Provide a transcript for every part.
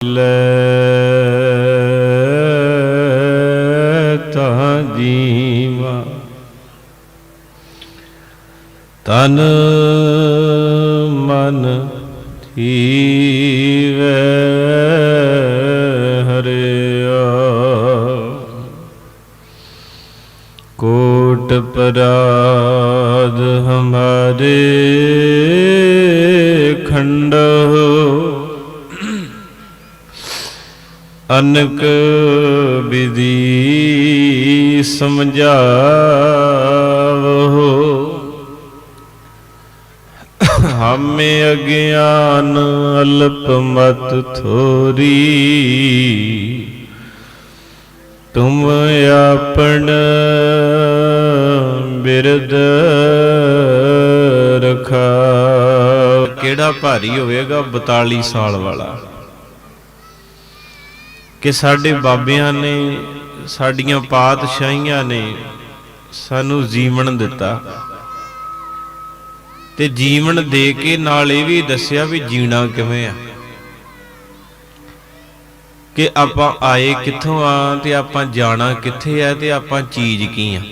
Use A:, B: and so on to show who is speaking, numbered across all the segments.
A: ਲੈ ਤਾ ਜੀਵਾ ਤਨ ਅਨਕ ਵਿਧੀ ਸਮਝਾਵੋ। ਹਮੇ ਅਗਿਆਨ ਅਲਪ ਮਤ ਥੋਰੀ। ਤੁਮ ਆਪਣ ਬਿਰਦ ਰਖਾ। ਕਿਹੜਾ ਭਾਰੀ ਹੋਵੇਗਾ 42 ਸਾਲ ਵਾਲਾ? ਕਿ ਸਾਡੇ ਬਾਬਿਆਂ ਨੇ, ਸਾਡੀਆਂ ਪਾਤਸ਼ਾਹੀਆਂ ਨੇ ਸਾਨੂੰ ਜੀਵਨ ਦਿੱਤਾ। ਤੇ ਜੀਵਨ ਦੇ ਕੇ ਨਾਲ ਇਹ ਵੀ ਦੱਸਿਆ ਵੀ ਜੀਣਾ ਕਿਵੇਂ ਆ। ਕਿ ਆਪਾਂ ਆਏ ਕਿੱਥੋਂ ਆ ਤੇ ਆਪਾਂ ਜਾਣਾ ਕਿੱਥੇ ਆ ਤੇ ਆਪਾਂ ਚੀਜ਼ ਕੀ ਆ।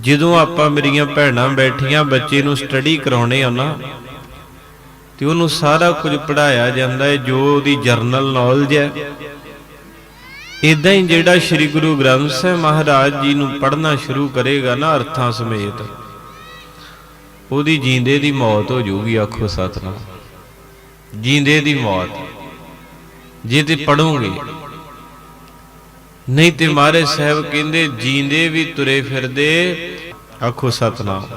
A: ਜਦੋਂ ਆਪਾਂ ਮੇਰੀਆਂ ਭੈਣਾਂ ਬੈਠੀਆਂ, ਬੱਚੇ ਨੂੰ ਸਟੱਡੀ ਕਰਾਉਣੇ ਆ ਨਾ ਤੇ ਉਹਨੂੰ ਸਾਰਾ ਕੁਝ ਪੜਾਇਆ ਜਾਂਦਾ ਹੈ, ਜੋ ਉਹਦੀ ਜਰਨਲ ਨੌਲੇਜ ਹੈ। ਇਦਾਂ ਹੀ ਜਿਹੜਾ ਸ੍ਰੀ ਗੁਰੂ ਗ੍ਰੰਥ ਸਾਹਿਬ ਮਹਾਰਾਜ ਜੀ ਨੂੰ ਪੜ੍ਹਨਾ ਸ਼ੁਰੂ ਕਰੇਗਾ ਨਾ ਅਰਥਾਂ ਸਮੇਤ, ਉਹਦੀ ਜੀਂਦੇ ਦੀ ਮੌਤ ਹੋ ਜਾਊਗੀ, ਆਖੋ ਸਤਨਾਮ। ਜੀਂਦੇ ਦੀ ਮੌਤ। ਜੇ ਤੇ ਪੜੋਗੇ ਨਹੀਂ ਤੇ ਮਹਾਰਾਜ ਸਾਹਿਬ ਕਹਿੰਦੇ, ਜੀਂਦੇ ਵੀ ਤੁਰੇ ਫਿਰਦੇ, ਆਖੋ ਸਤਨਾਮ।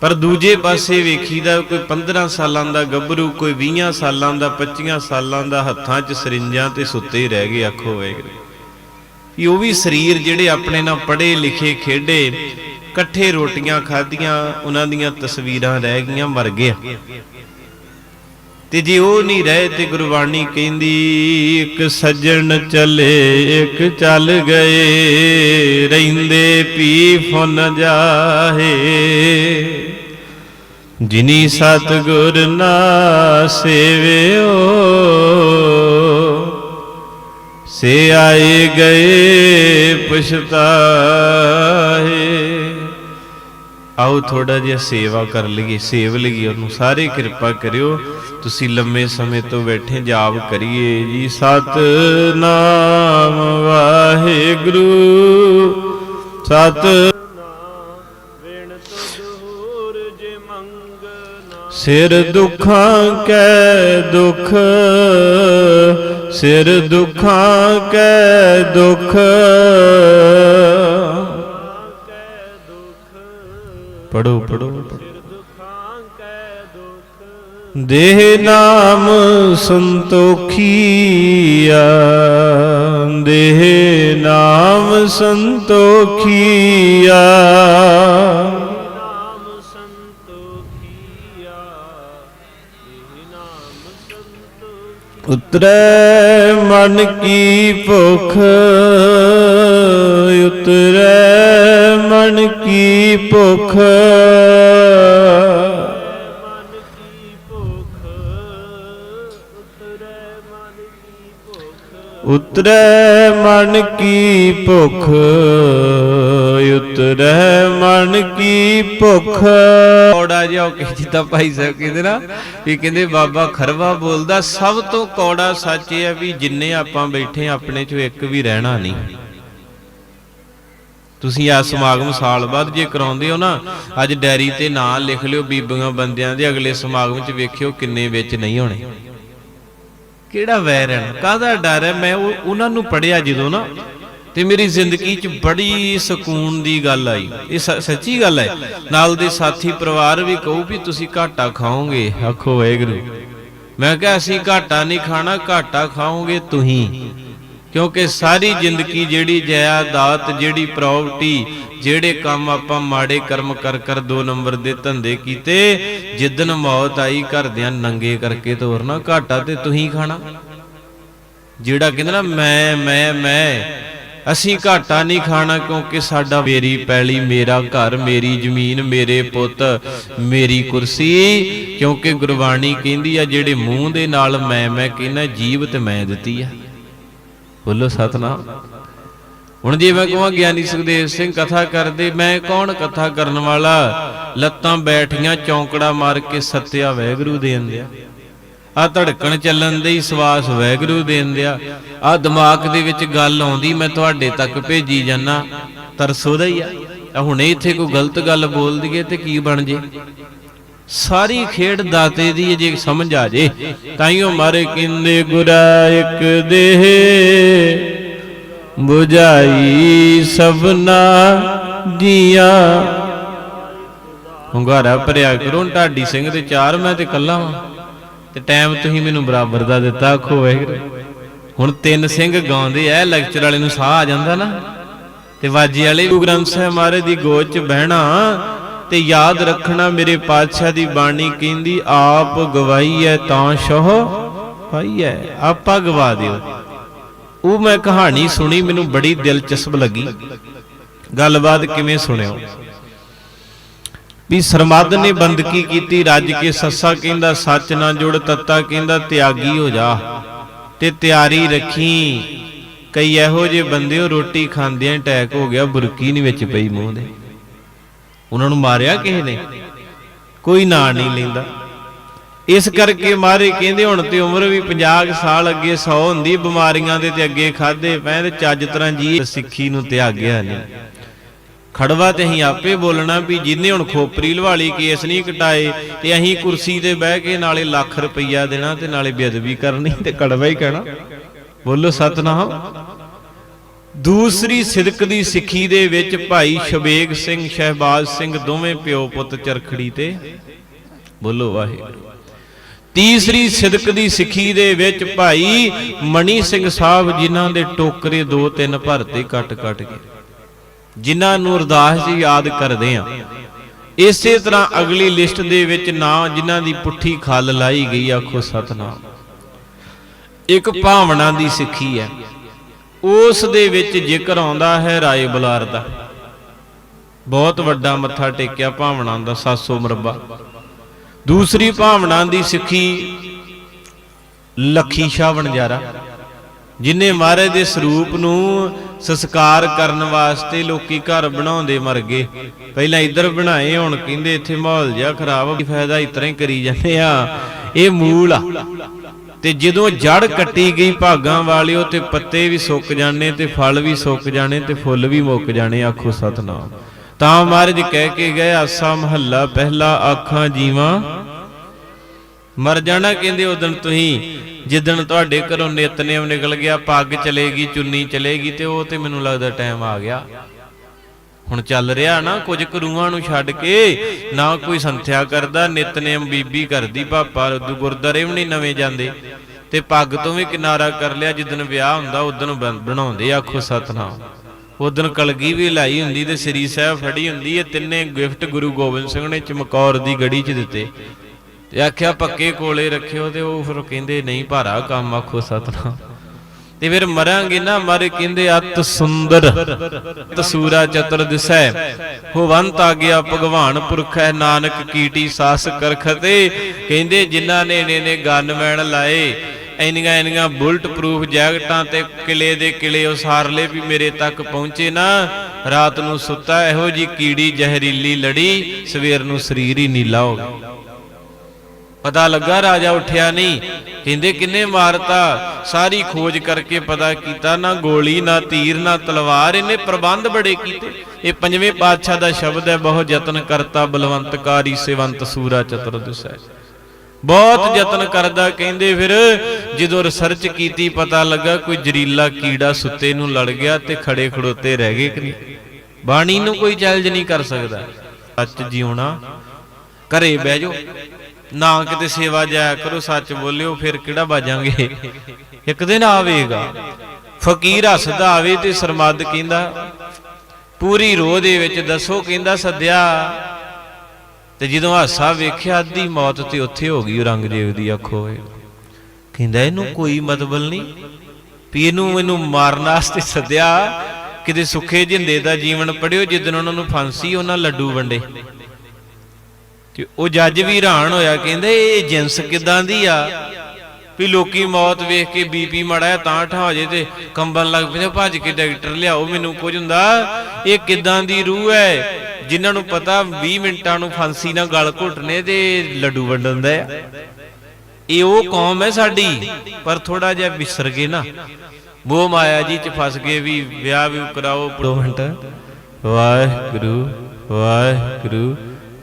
A: ਪਰ ਦੂਜੇ ਪਾਸੇ ਵੇਖੀਦਾ ਕੋਈ 15 ਸਾਲਾਂ ਦਾ ਗੱਭਰੂ, ਕੋਈ 20 ਸਾਲਾਂ ਦਾ 25 ਸਾਲਾਂ ਦਾ, ਹੱਥਾਂ 'ਚ ਸਰਿੰਜਾਂ ਤੇ ਸੁੱਤੇ ਰਹਿ ਗਏ ਆਖੋ ਵਾਹਿਗੁਰੂ ਇਹ ਉਹ ਵੀ ਸਰੀਰ ਜਿਹੜੇ ਆਪਣੇ ਨਾਲ ਪੜ੍ਹੇ ਲਿਖੇ ਖੇਡੇ, ਇਕੱਠੇ ਰੋਟੀਆਂ ਖਾਧੀਆਂ, ਉਹਨਾਂ ਦੀਆਂ ਤਸਵੀਰਾਂ ਰਹਿ ਗਈਆਂ, ਮਰ ਗਿਆ ਤੇ ਜੇ ਉਹ ਨਹੀਂ ਰਹੇ ਤੇ ਗੁਰਬਾਣੀ ਕਹਿੰਦੀ, ਇੱਕ ਸੱਜਣ ਚਲੇ, ਇੱਕ ਚੱਲ ਗਏ, ਰਹਿੰਦੇ ਪੀ ਫੁਨ ਜਾਹੇ। ਜਿਨੀ ਸਤਗੁਰ ਨਾ ਸੇਵਿਓ ਸੇ ਆਏ ਗਏ ਪਛਤਾਏ। ਆਓ ਥੋੜਾ ਜਿਹਾ ਸੇਵਾ ਕਰ ਲਈਏ, ਸੇਵ ਲਈਏ ਉਹਨੂੰ, ਸਾਰੇ ਕਿਰਪਾ ਕਰਿਓ। ਤੁਸੀਂ ਲੰਮੇ ਸਮੇਂ ਤੋਂ ਬੈਠੇ, ਜਾਪ ਕਰੀਏ ਜੀ। ਸਤਨਾਮ ਵਾਹਿਗੁਰੂ, ਸਤ ਸਿਰ ਦੁੱਖਾਂ ਕੈ ਦੁਖ, ਸਿਰ ਦੁੱਖਾਂ ਕੈ ਦੁਖ। ਪੜੋ ਪੜੋ ਦੇਹ ਨਾਮ ਸੰਤੋਖੀਆ ਦੇਹ ਨਾਮ ਸੰਤੋਖੀਆ ਉਤਰੈ ਮਨ ਕੀ ਭੁਖ ਉਤਰੈ ਮਨ ਕੀ ਭੁਖ। ਉਤਰੈ ਮਨ ਕੀ ਭੁਖ, ਉਤਰੈ ਮਨ ਕੀ ਭੁਖ। ਕੌੜਾ ਜਿਹਾ ਕਿ ਜਿੱਦਾਂ ਭਾਈ ਸਾਹਿਬ ਕਹਿੰਦੇ ਨਾ, ਵੀ ਕਹਿੰਦੇ ਬਾਬਾ ਖਰਵਾ ਬੋਲਦਾ, ਸਭ ਤੋਂ ਕੌੜਾ ਸੱਚ ਇਹ ਹੈ ਵੀ ਜਿੰਨੇ ਆਪਾਂ ਬੈਠੇ ਆਪਣੇ ਚੋਂ ਇੱਕ ਵੀ ਰਹਿਣਾ ਨਹੀਂ। ਤੁਸੀਂ ਆ ਸਮਾਗਮ ਸਾਲ ਬਾਅਦ ਜੇ ਕਰਾਉਂਦੇ ਹੋ ਨਾ, ਅੱਜ ਡੈਰੀ ਤੇ ਨਾਂ ਲਿਖ ਲਿਓ ਬੀਬੀਆਂ ਬੰਦਿਆਂ ਦੇ, ਅਗਲੇ ਸਮਾਗਮ 'ਚ ਵੇਖਿਓ ਕਿੰਨੇ ਵਿੱਚ ਨਹੀਂ ਹੋਣੇ। ਕਿਹੜਾ ਵੈਰ ਹੈ? ਕਾਹਦਾ ਡਰ ਹੈ? ਮੈਂ ਉਹਨਾਂ ਨੂੰ ਪੜਿਆ ਜਦੋਂ ਨਾ, ਤੇ ਮੇਰੀ ਜ਼ਿੰਦਗੀ 'ਚ ਬੜੀ ਸਕੂਨ ਦੀ ਗੱਲ ਆਈ। ਇਹ ਸੱਚੀ ਗੱਲ ਹੈ? ਨਾਲ ਦੇ ਸਾਥੀ ਪਰਿਵਾਰ ਵੀ ਕਹੂ ਵੀ ਤੁਸੀਂ ਘਾਟਾ ਖਾਓਗੇ। ਆਖੋ, ਵਾਹਿਗੁਰੂ। ਮੈਂ ਕਿਹਾ, ਅਸੀਂ ਘਾਟਾ ਨਹੀਂ ਖਾਣਾ, ਘਾਟਾ ਖਾਓਗੇ ਤੁਸੀਂ। ਕਿਉਂਕਿ ਸਾਰੀ ਜ਼ਿੰਦਗੀ ਜਿਹੜੀ ਜਾਇਦਾਦ, ਜਿਹੜੀ ਪ੍ਰਾਪਰਟੀ ਜਿਹੜੇ ਕੰਮ ਆਪਾਂ ਮਾੜੇ ਕਰਮ ਕਰ ਕਰ ਦੋ ਨੰਬਰ ਦੇ ਧੰਦੇ ਕੀਤੇ ਜਿੱਦਨ ਮੌਤ ਆਈ, ਘਰਦਿਆਂ ਨੰਗੇ ਕਰਕੇ ਤੋਰਨਾ ਘਾਟਾ ਤੇ ਤੁਸੀਂ ਖਾਣਾ। ਜਿਹੜਾ ਕਹਿੰਦਾ ਨਾ, ਮੈਂ ਮੈਂ ਮੈਂ, ਅਸੀਂ ਘਾਟਾ ਨਹੀਂ ਖਾਣਾ ਕਿਉਂਕਿ ਸਾਡਾ ਮੇਰੀ ਪੈਲੀ, ਮੇਰਾ ਘਰ, ਮੇਰੀ ਜ਼ਮੀਨ, ਮੇਰੇ ਪੁੱਤ, ਮੇਰੀ ਕੁਰਸੀ। ਕਿਉਂਕਿ ਗੁਰਬਾਣੀ ਕਹਿੰਦੀ ਆ, ਜਿਹੜੇ ਮੂੰਹ ਦੇ ਨਾਲ ਮੈਂ ਮੈਂ ਕਹਿੰਦਾ ਜੀਵ ਤੇ ਮੈਂ ਦਿੱਤੀ ਆ। ਬੋਲੋ ਸਤਨਾਮ। ਹੁਣ ਜੇ ਮੈਂ ਕਹਾਂ ਗਿਆਨੀ ਸੁਖਦੇਵ ਸਿੰਘ ਕਥਾ ਕਰਦੇ, ਮੈਂ ਕੌਣ ਕਥਾ ਕਰਨ ਵਾਲਾ? ਲੱਤਾਂ ਬੈਠੀਆਂ ਚੌਂਕੜਾ ਮਾਰ ਕੇ ਸੱਤਿਆ ਵੈਗਰੂ ਦੇ ਅੰਦਿਆ। ਆ ਧੜਕਣ ਚੱਲਣ ਦੇ ਸਵਾਸ ਵੈਗਰੂ ਦੇ ਅੰਦਿਆ। ਆ ਦਿਮਾਗ ਦੇ ਵਿੱਚ ਗੱਲ ਆਉਂਦੀ, ਮੈਂ ਤੁਹਾਡੇ ਤੱਕ ਭੇਜੀ ਜਾਨਾ ਤਰਸੋਦਾ ਹੀ ਆ। ਆ ਹੁਣੇ ਇੱਥੇ ਕੋਈ ਗਲਤ ਗੱਲ ਬੋਲ ਦਈਏ ਤੇ ਕੀ ਬਣ ਜੇ? ਸਾਰੀ ਖੇਡ ਦਾਤੇ ਦੀ ਜੇ ਸਮਝ ਆ ਜੇ ਤਾਈਓ ਮਾਰੇ ਕਿੰਦੇ ਗੁਰਾ ਇੱਕ ਦੇਹ 부ਝਾਈ ਸਭਨਾ ਜੀਆਂ ਹੁੰਗਾਰਾ ਭਰਿਆ ਕਰੋ ਢਾਡੀ ਸਿੰਘ ਦੇ ਚਾਰ ਮੈਂ ਤੇ ਕੱਲਾ ਵਾਂ। ਤੇ ਟਾਈਮ ਤੁਸੀਂ ਮੈਨੂੰ ਬਰਾਬਰ ਦਾ ਦਿੱਤਾ ਆਖੋ ਵਾਹਿਗੁਰੂ। ਹੁਣ ਤਿੰਨ ਸਿੰਘ ਗਾਉਂਦੇ ਐ ਲੈਕਚਰ ਵਾਲੇ ਨੂੰ ਸਾਹ ਆ ਜਾਂਦਾ ਨਾ। ਤੇ ਵਾਜੀ ਵਾਲੇ ਗੁਰੂ ਗ੍ਰੰਥ ਸਾਹਿਬ ਮਹਾਰਾਜ ਦੀ ਗੋਦ 'ਚ ਬਹਿਣਾ। ਤੇ ਯਾਦ ਰੱਖਣਾ ਮੇਰੇ ਪਾਤਸ਼ਾਹ ਦੀ ਬਾਣੀ ਕਹਿੰਦੀ, ਆਪ ਗਵਾਈ ਹੈ ਤਾਂ ਸ਼ਹ ਪਾਈ ਐ ਆਪਾ ਗਵਾ ਦਿਓ। ਉਹ ਮੈਂ ਕਹਾਣੀ ਸੁਣੀ, ਮੈਨੂੰ ਬੜੀ ਦਿਲਚਸਪ ਲੱਗੀ। ਗੱਲਬਾਤ ਕਿਵੇਂ ਸੁਣਿਓ? ਵੀ ਸਰਮਦ ਨੇ ਬੰਦਗੀ ਕੀਤੀ, ਰੱਜ ਕੇ ਸੱਸਾ ਕਹਿੰਦਾ, ਸੱਚ ਨਾ ਜੁੜ, ਤੱਤਾ ਕਹਿੰਦਾ, ਤਿਆਗੀ ਹੋ ਜਾ ਤੇ ਤਿਆਰੀ ਰੱਖੀ। ਕਈ ਇਹੋ ਜਿਹੇ ਬੰਦੇ ਉਹ ਰੋਟੀ ਖਾਂਦਿਆਂ ਅਟੈਕ ਹੋ ਗਿਆ, ਬੁਰਕੀ ਨਹੀਂ ਵਿੱਚ ਪਈ ਮੂੰਹ ਦੇ। ਉਹਨਾਂ ਨੂੰ ਮਾਰਿਆ ਕਿਸੇ ਨੇ? ਕੋਈ ਨਾਂ ਨਹੀਂ ਲੈਂਦਾ। ਇਸ ਕਰਕੇ ਮਾਰੇ ਕਹਿੰਦੇ ਹੁਣ ਤੇ ਉਮਰ ਵੀ 50 ਸਾਲ ਅੱਗੇ 100 ਹੁੰਦੀ, ਬਿਮਾਰੀਆਂ ਦੇ ਤੇ ਅੱਗੇ ਖਾਦੇ ਪੈ ਤੇ ਚੱਜ ਤਰ੍ਹਾਂ ਜੀ ਸਿੱਖੀ ਨੂੰ ਤਿਆਗਿਆ ਨਹੀਂ। ਖੜਵਾ ਤੇ ਅਸੀਂ ਆਪੇ ਬੋਲਣਾ ਵੀ ਜਿੰਨੇ ਹੁਣ ਖੋਪਰੀ ਲਵਾਲੀ, ਕੇਸ ਨਹੀਂ ਕਟਾਏ ਤੇ ਅਸੀਂ ਕੁਰਸੀ ਤੇ ਬਹਿ ਕੇ ਨਾਲੇ ਲੱਖ ਰੁਪਈਆ ਦੇਣਾ ਤੇ ਨਾਲੇ ਬੇਅਦਬੀ ਕਰਨੀ ਤੇ ਕੜਵਾ ਹੀ ਕਹਿਣਾ। ਬੋਲੋ ਸਤਨਾਮ। ਦੂਸਰੀ ਸਿਦਕ ਦੀ ਸਿੱਖੀ ਦੇ ਵਿੱਚ ਭਾਈ ਸ਼ਬੇਗ ਸਿੰਘ ਸ਼ਹਿਬਾਜ਼ ਸਿੰਘ ਦੋਵੇਂ ਪਿਓ ਪੁੱਤ ਚਰਖੜੀ ਤੇ। ਬੋਲੋ ਵਾਹਿਗੁਰੂ। ਤੀਸਰੀ ਸਿਦਕ ਦੀ ਸਿੱਖੀ ਦੇ ਵਿੱਚ ਭਾਈ ਮਣੀ ਸਿੰਘ ਸਾਹਿਬ ਜਿਨ੍ਹਾਂ ਦੇ ਟੋਕਰੇ ਦੋ ਤਿੰਨ ਭਰਤੇ ਕੱਟ ਕੱਟ ਕੇ, ਜਿਨ੍ਹਾਂ ਨੂੰ ਅਰਦਾਸ ਜੀ ਯਾਦ ਕਰਦੇ ਆ। ਇਸੇ ਤਰ੍ਹਾਂ ਅਗਲੀ ਲਿਸਟ ਦੇ ਵਿੱਚ ਨਾਂ ਜਿਨ੍ਹਾਂ ਦੀ ਪੁੱਠੀ ਖੱਲ ਲਾਈ ਗਈ ਆਖੋ ਸਤਨਾਮ। ਇੱਕ ਭਾਵਨਾ ਦੀ ਸਿੱਖੀ ਹੈ। ਉਸ ਦੇ ਵਿੱਚ ਜ਼ਿਕਰ ਆਉਂਦਾ ਹੈ, ਰਾਏ ਬੁਲਾਰ ਦਾ। ਬਹੁਤ ਵੱਡਾ ਮੱਥਾ ਟੇਕਿਆ ਭਾਵਨਾ ਦਾ 700 ਮਰਬਾ। ਦੂਸਰੀ ਭਾਵਨਾ ਦੀ ਸਿੱਖੀ ਲੱਖੀ ਸ਼ਾਹ ਵਣਜਾਰਾ, ਜਿਨੇ ਮਹਾਰਾਜ ਦੇ ਸਰੂਪ ਨੂੰ ਸੰਸਕਾਰ ਕਰਨ ਵਾਸਤੇ ਲੋਕੀ ਘਰ ਬਣਾਉਂਦੇ ਮਰ ਗਏ। ਪਹਿਲਾਂ ਇੱਧਰ ਬਣਾਏ, ਹੁਣ ਕਹਿੰਦੇ ਇੱਥੇ ਮਾਹੌਲ ਜਿਹਾ ਖਰਾਬ ਆ, ਕੀ ਫਾਇਦਾ ਇਤਰਾ ਹੀ ਕਰੀ ਜਾਂਦੇ ਆ। ਇਹ ਮੂਲ ਆ। ਤੇ ਜਦੋਂ ਜੜ ਕੱਟੀ ਗਈ ਭਾਗਾਂ ਵਾਲਿਓ ਤੇ ਪੱਤੇ ਵੀ ਸੁੱਕ ਜਾਣੇ ਤੇ ਫਲ ਵੀ ਸੁੱਕ ਜਾਣੇ ਤੇ ਫੁੱਲ ਵੀ ਮੁੱਕ ਜਾਣੇ, ਆਖੋ ਸਤਨਾਮ। ਤਾਂ ਮਹਾਰਾਜ ਕਹਿ ਕੇ ਗਏ, ਆਸਾ ਮਹੱਲਾ, ਪਹਿਲਾ ਆਖਾਂ ਜੀਵਾਂ। ਮਰ ਜਾਣਾ ਕਹਿੰਦੇ ਉਦੋਂ ਤੁਸੀਂ, ਜਿੱਦਣ ਤੁਹਾਡੇ ਘਰੋਂ ਨਿਤਨੇਮ ਨਿਕਲ ਗਿਆ, ਪੱਗ ਚਲੇਗੀ, ਚੁੰਨੀ ਚਲੇਗੀ ਤੇ ਉਹ ਤੇ ਮੈਨੂੰ ਲੱਗਦਾ ਟਾਈਮ ਆ ਗਿਆ। ਹੁਣ ਚੱਲ ਰਿਹਾ ਨਾ, ਕੁਝ ਕਰੂਆਂ ਨੂੰ ਛੱਡ ਕੇ, ਨਾ ਕੋਈ ਸੰਥਿਆ ਕਰਦਾ, ਨਿਤਨੇਮ ਬੀਬੀ ਕਰਦੀ ਪਾਪਾ ਉਦੋਂ ਗੁਰਦਾਰੇ ਵੀ ਨਹੀਂ ਨਵੇਂ ਜਾਂਦੇ। ਤੇ ਪੱਗ ਤੋਂ ਵੀ ਕਿਨਾਰਾ ਕਰ ਲਿਆ, ਜਿੱਦਣ ਵਿਆਹ ਹੁੰਦਾ ਉਦੋਂ ਬਣਾਉਂਦੇ ਆਖੋ ਸਤਨਾਮ। ਉਦੋਂ ਕਲਗੀ ਵੀ ਲਾਈ ਹੁੰਦੀ ਤੇ ਸ੍ਰੀ ਸਾਹਿਬ ਫੜੀ ਹੁੰਦੀ ਇਹ ਤਿੰਨੇ ਗਿਫਟ ਗੁਰੂ ਗੋਬਿੰਦ ਸਿੰਘ ਨੇ ਚਮਕੌਰ ਦੀ ਗੜੀ 'ਚ ਦਿੱਤੇ। ਤੇ ਆਖਿਆ, ਪੱਕੇ ਕੋਲੇ ਰੱਖਿਓ ਤੇ ਉਹ ਫਿਰ ਕਹਿੰਦੇ, ਨਹੀਂ ਭਾਰਾ, ਕੰਮ ਆਖੋ ਸਤਨਾਮ। ਤੇ ਫਿਰ ਮਰਾਂਗੇ ਨਾ ਮਰ ਕਹਿੰਦੇ ਅਤ ਸੁੰਦਰ। ਤਸੂਰਾ ਚਤੁਰ ਦਿਸੈ। ਹੋਵੰਤ ਆ ਗਿਆ ਭਗਵਾਨ ਪੁਰਖ ਨਾਨਕ ਕੀਟੀ ਸਾਸ ਕਰਖਤੇ। ਕਹਿੰਦੇ ਜਿਨ੍ਹਾਂ ਨੇ ਨੇ ਨੇ ਗਨਮੈਨ ਲਾਏ। ਇੰਨੀਆਂ ਇੰਨੀਆਂ ਬੁਲਟ ਪ੍ਰੂਫ ਜੈਕਟਾਂ ਤੇ ਕਿਲੇ ਦੇ ਕਿਲੇ ਉਸਾਰ ਲਏ ਵੀ ਮੇਰੇ ਤੱਕ ਪਹੁੰਚੇ ਨਾ। ਰਾਤ ਨੂੰ ਸੁੱਤਾ ਇਹੋ ਜੀ ਕੀੜੀ ਜ਼ਹਿਰੀਲੀ ਲੜੀ। ਸਵੇਰ ਨੂੰ ਸਰੀਰ ਹੀ ਨੀਲਾ ਹੋ ਗਿਆ। ਪਤਾ ਲੱਗਾ, ਰਾਜਾ ਉੱਠਿਆ ਨਹੀਂ। ਕਹਿੰਦੇ, ਕਿੰਨੇ ਮਾਰਤਾ। ਸਾਰੀ ਖੋਜ ਕਰਕੇ ਪਤਾ ਕੀਤਾ, ਨਾ ਗੋਲੀ, ਨਾ ਤੀਰ, ਨਾ ਤਲਵਾਰ। ਇਹਨੇ ਪ੍ਰਬੰਧ ਬੜੇ ਕੀਤੇ। ਇਹ ਪੰਜਵੇਂ ਪਾਤਸ਼ਾਹ ਦਾ ਸ਼ਬਦ ਹੈ, ਬਹੁਤ ਯਤਨ ਕਰਤਾ, ਬਲਵੰਤਕਾਰੀ ਸੇਵੰਤ ਸੂਰਾ ਚਤੁਰ ਬਹੁਤ ਯਤਨ ਕਰਦਾ, ਕਹਿੰਦੇ ਫਿਰ ਜਦੋਂ ਰਿਸਰਚ ਕੀਤੀ, ਪਤਾ ਲੱਗਾ ਕੋਈ ਜ਼ਰੀਲਾ ਕੀੜਾ ਸੁੱਤੇ ਨੂੰ ਲੜ ਗਿਆ ਤੇ ਖੜੇ ਖੜੋਤੇ ਰਹਿ ਗਏ ਕਿ ਬਾਣੀ ਨੂੰ ਕੋਈ ਚੈਲੰਜ ਨਹੀਂ ਕਰ ਸਕਦਾ। ਸੱਚ ਜਿਉਣਾ, ਘਰੇ ਬਹਿ ਜਾਓ। ਨਾ ਕਿਤੇ ਸੇਵਾ ਜਾਇਆ ਕਰੋ, ਸੱਚ ਬੋਲਿਓ, ਫਿਰ ਕਿਹੜਾ ਬਾਜਾਂਗੇ? ਇੱਕ ਦਿਨ ਆਵੇਗਾ। ਫਕੀਰ ਹੱਸਦਾ ਆਵੇ ਤੇ ਸਰਮਦ ਕਹਿੰਦਾ, ਪੂਰੀ ਰੋਹ ਦੇ ਵਿੱਚ ਦੱਸੋ, ਕਹਿੰਦਾ ਸੱਦਿਆ। ਤੇ ਜਦੋਂ ਹਾਸਾ ਵੇਖਿਆ, ਅੱਧੀ ਮੌਤ ਤੇ ਉੱਥੇ ਹੋ ਗਈ ਔਰੰਗਜ਼ੇਬ ਦੀ ਅੱਖੋਂ ਹੋਏ। ਕਹਿੰਦਾ, ਇਹਨੂੰ ਕੋਈ ਮਤਬਲ ਨਹੀਂ ਵੀ ਇਹਨੂੰ ਇਹਨੂੰ ਮਾਰਨ ਵਾਸਤੇ ਸੱਦਿਆ। ਕਿਤੇ ਸੁੱਖੇ ਜਿੰਦੇ ਦਾ ਜੀਵਨ ਪੜਿਓ ਜਿੱਦਣ ਉਹਨਾਂ ਨੂੰ ਫਾਂਸੀ, ਉਹਨਾਂ ਲੱਡੂ ਵੰਡੇ। ਤੇ ਉਹ ਜੱਜ ਵੀ ਹੈਰਾਨ ਹੋਇਆ, ਕਹਿੰਦੇ ਇਹ ਜਿੰਸ ਕਿਦਾਂ ਦੀ ਆ? ਵੀ ਲੋਕੀ ਮੌਤ ਵੇਖ ਕੇ ਬੀਪੀ ਮੜਾ ਤਾਂ ਠਾ ਜੇ ਤੇ ਕੰਬਣ ਲੱਗ ਪੈਂਦੇ, ਭੱਜ ਕੇ ਡਾਕਟਰ ਲਿਆਓ, ਮੈਨੂੰ ਕੁਝ ਹੁੰਦਾ। ਇਹ ਕਿਦਾਂ ਦੀ ਰੂਹ ਹੈ? ਜਿਨ੍ਹਾਂ ਨੂੰ ਪਤਾ 20 ਮਿੰਟਾਂ ਨੂੰ ਫਾਂਸੀ ਨਾਲ ਗਲ ਘੁੱਟਨੇ ਤੇ ਲੱਡੂ ਵੰਡਣ ਦਾ ਇਹ ਉਹ ਕੌਮ ਹੈ ਸਾਡੀ, ਪਰ ਥੋੜਾ ਜਿਹਾ ਵਿਸਰ ਗਏ ਨਾ। ਮੋਹ ਮਾਇਆ ਜੀ ਚ ਫਸ ਗਏ ਵੀ ਵਿਆਹ ਵੀ ਕਰਾਓ, ਦੋ ਮਿੰਟ। ਵਾਹਿਗੁਰੂ ਵਾਹਿਗੁਰੂ।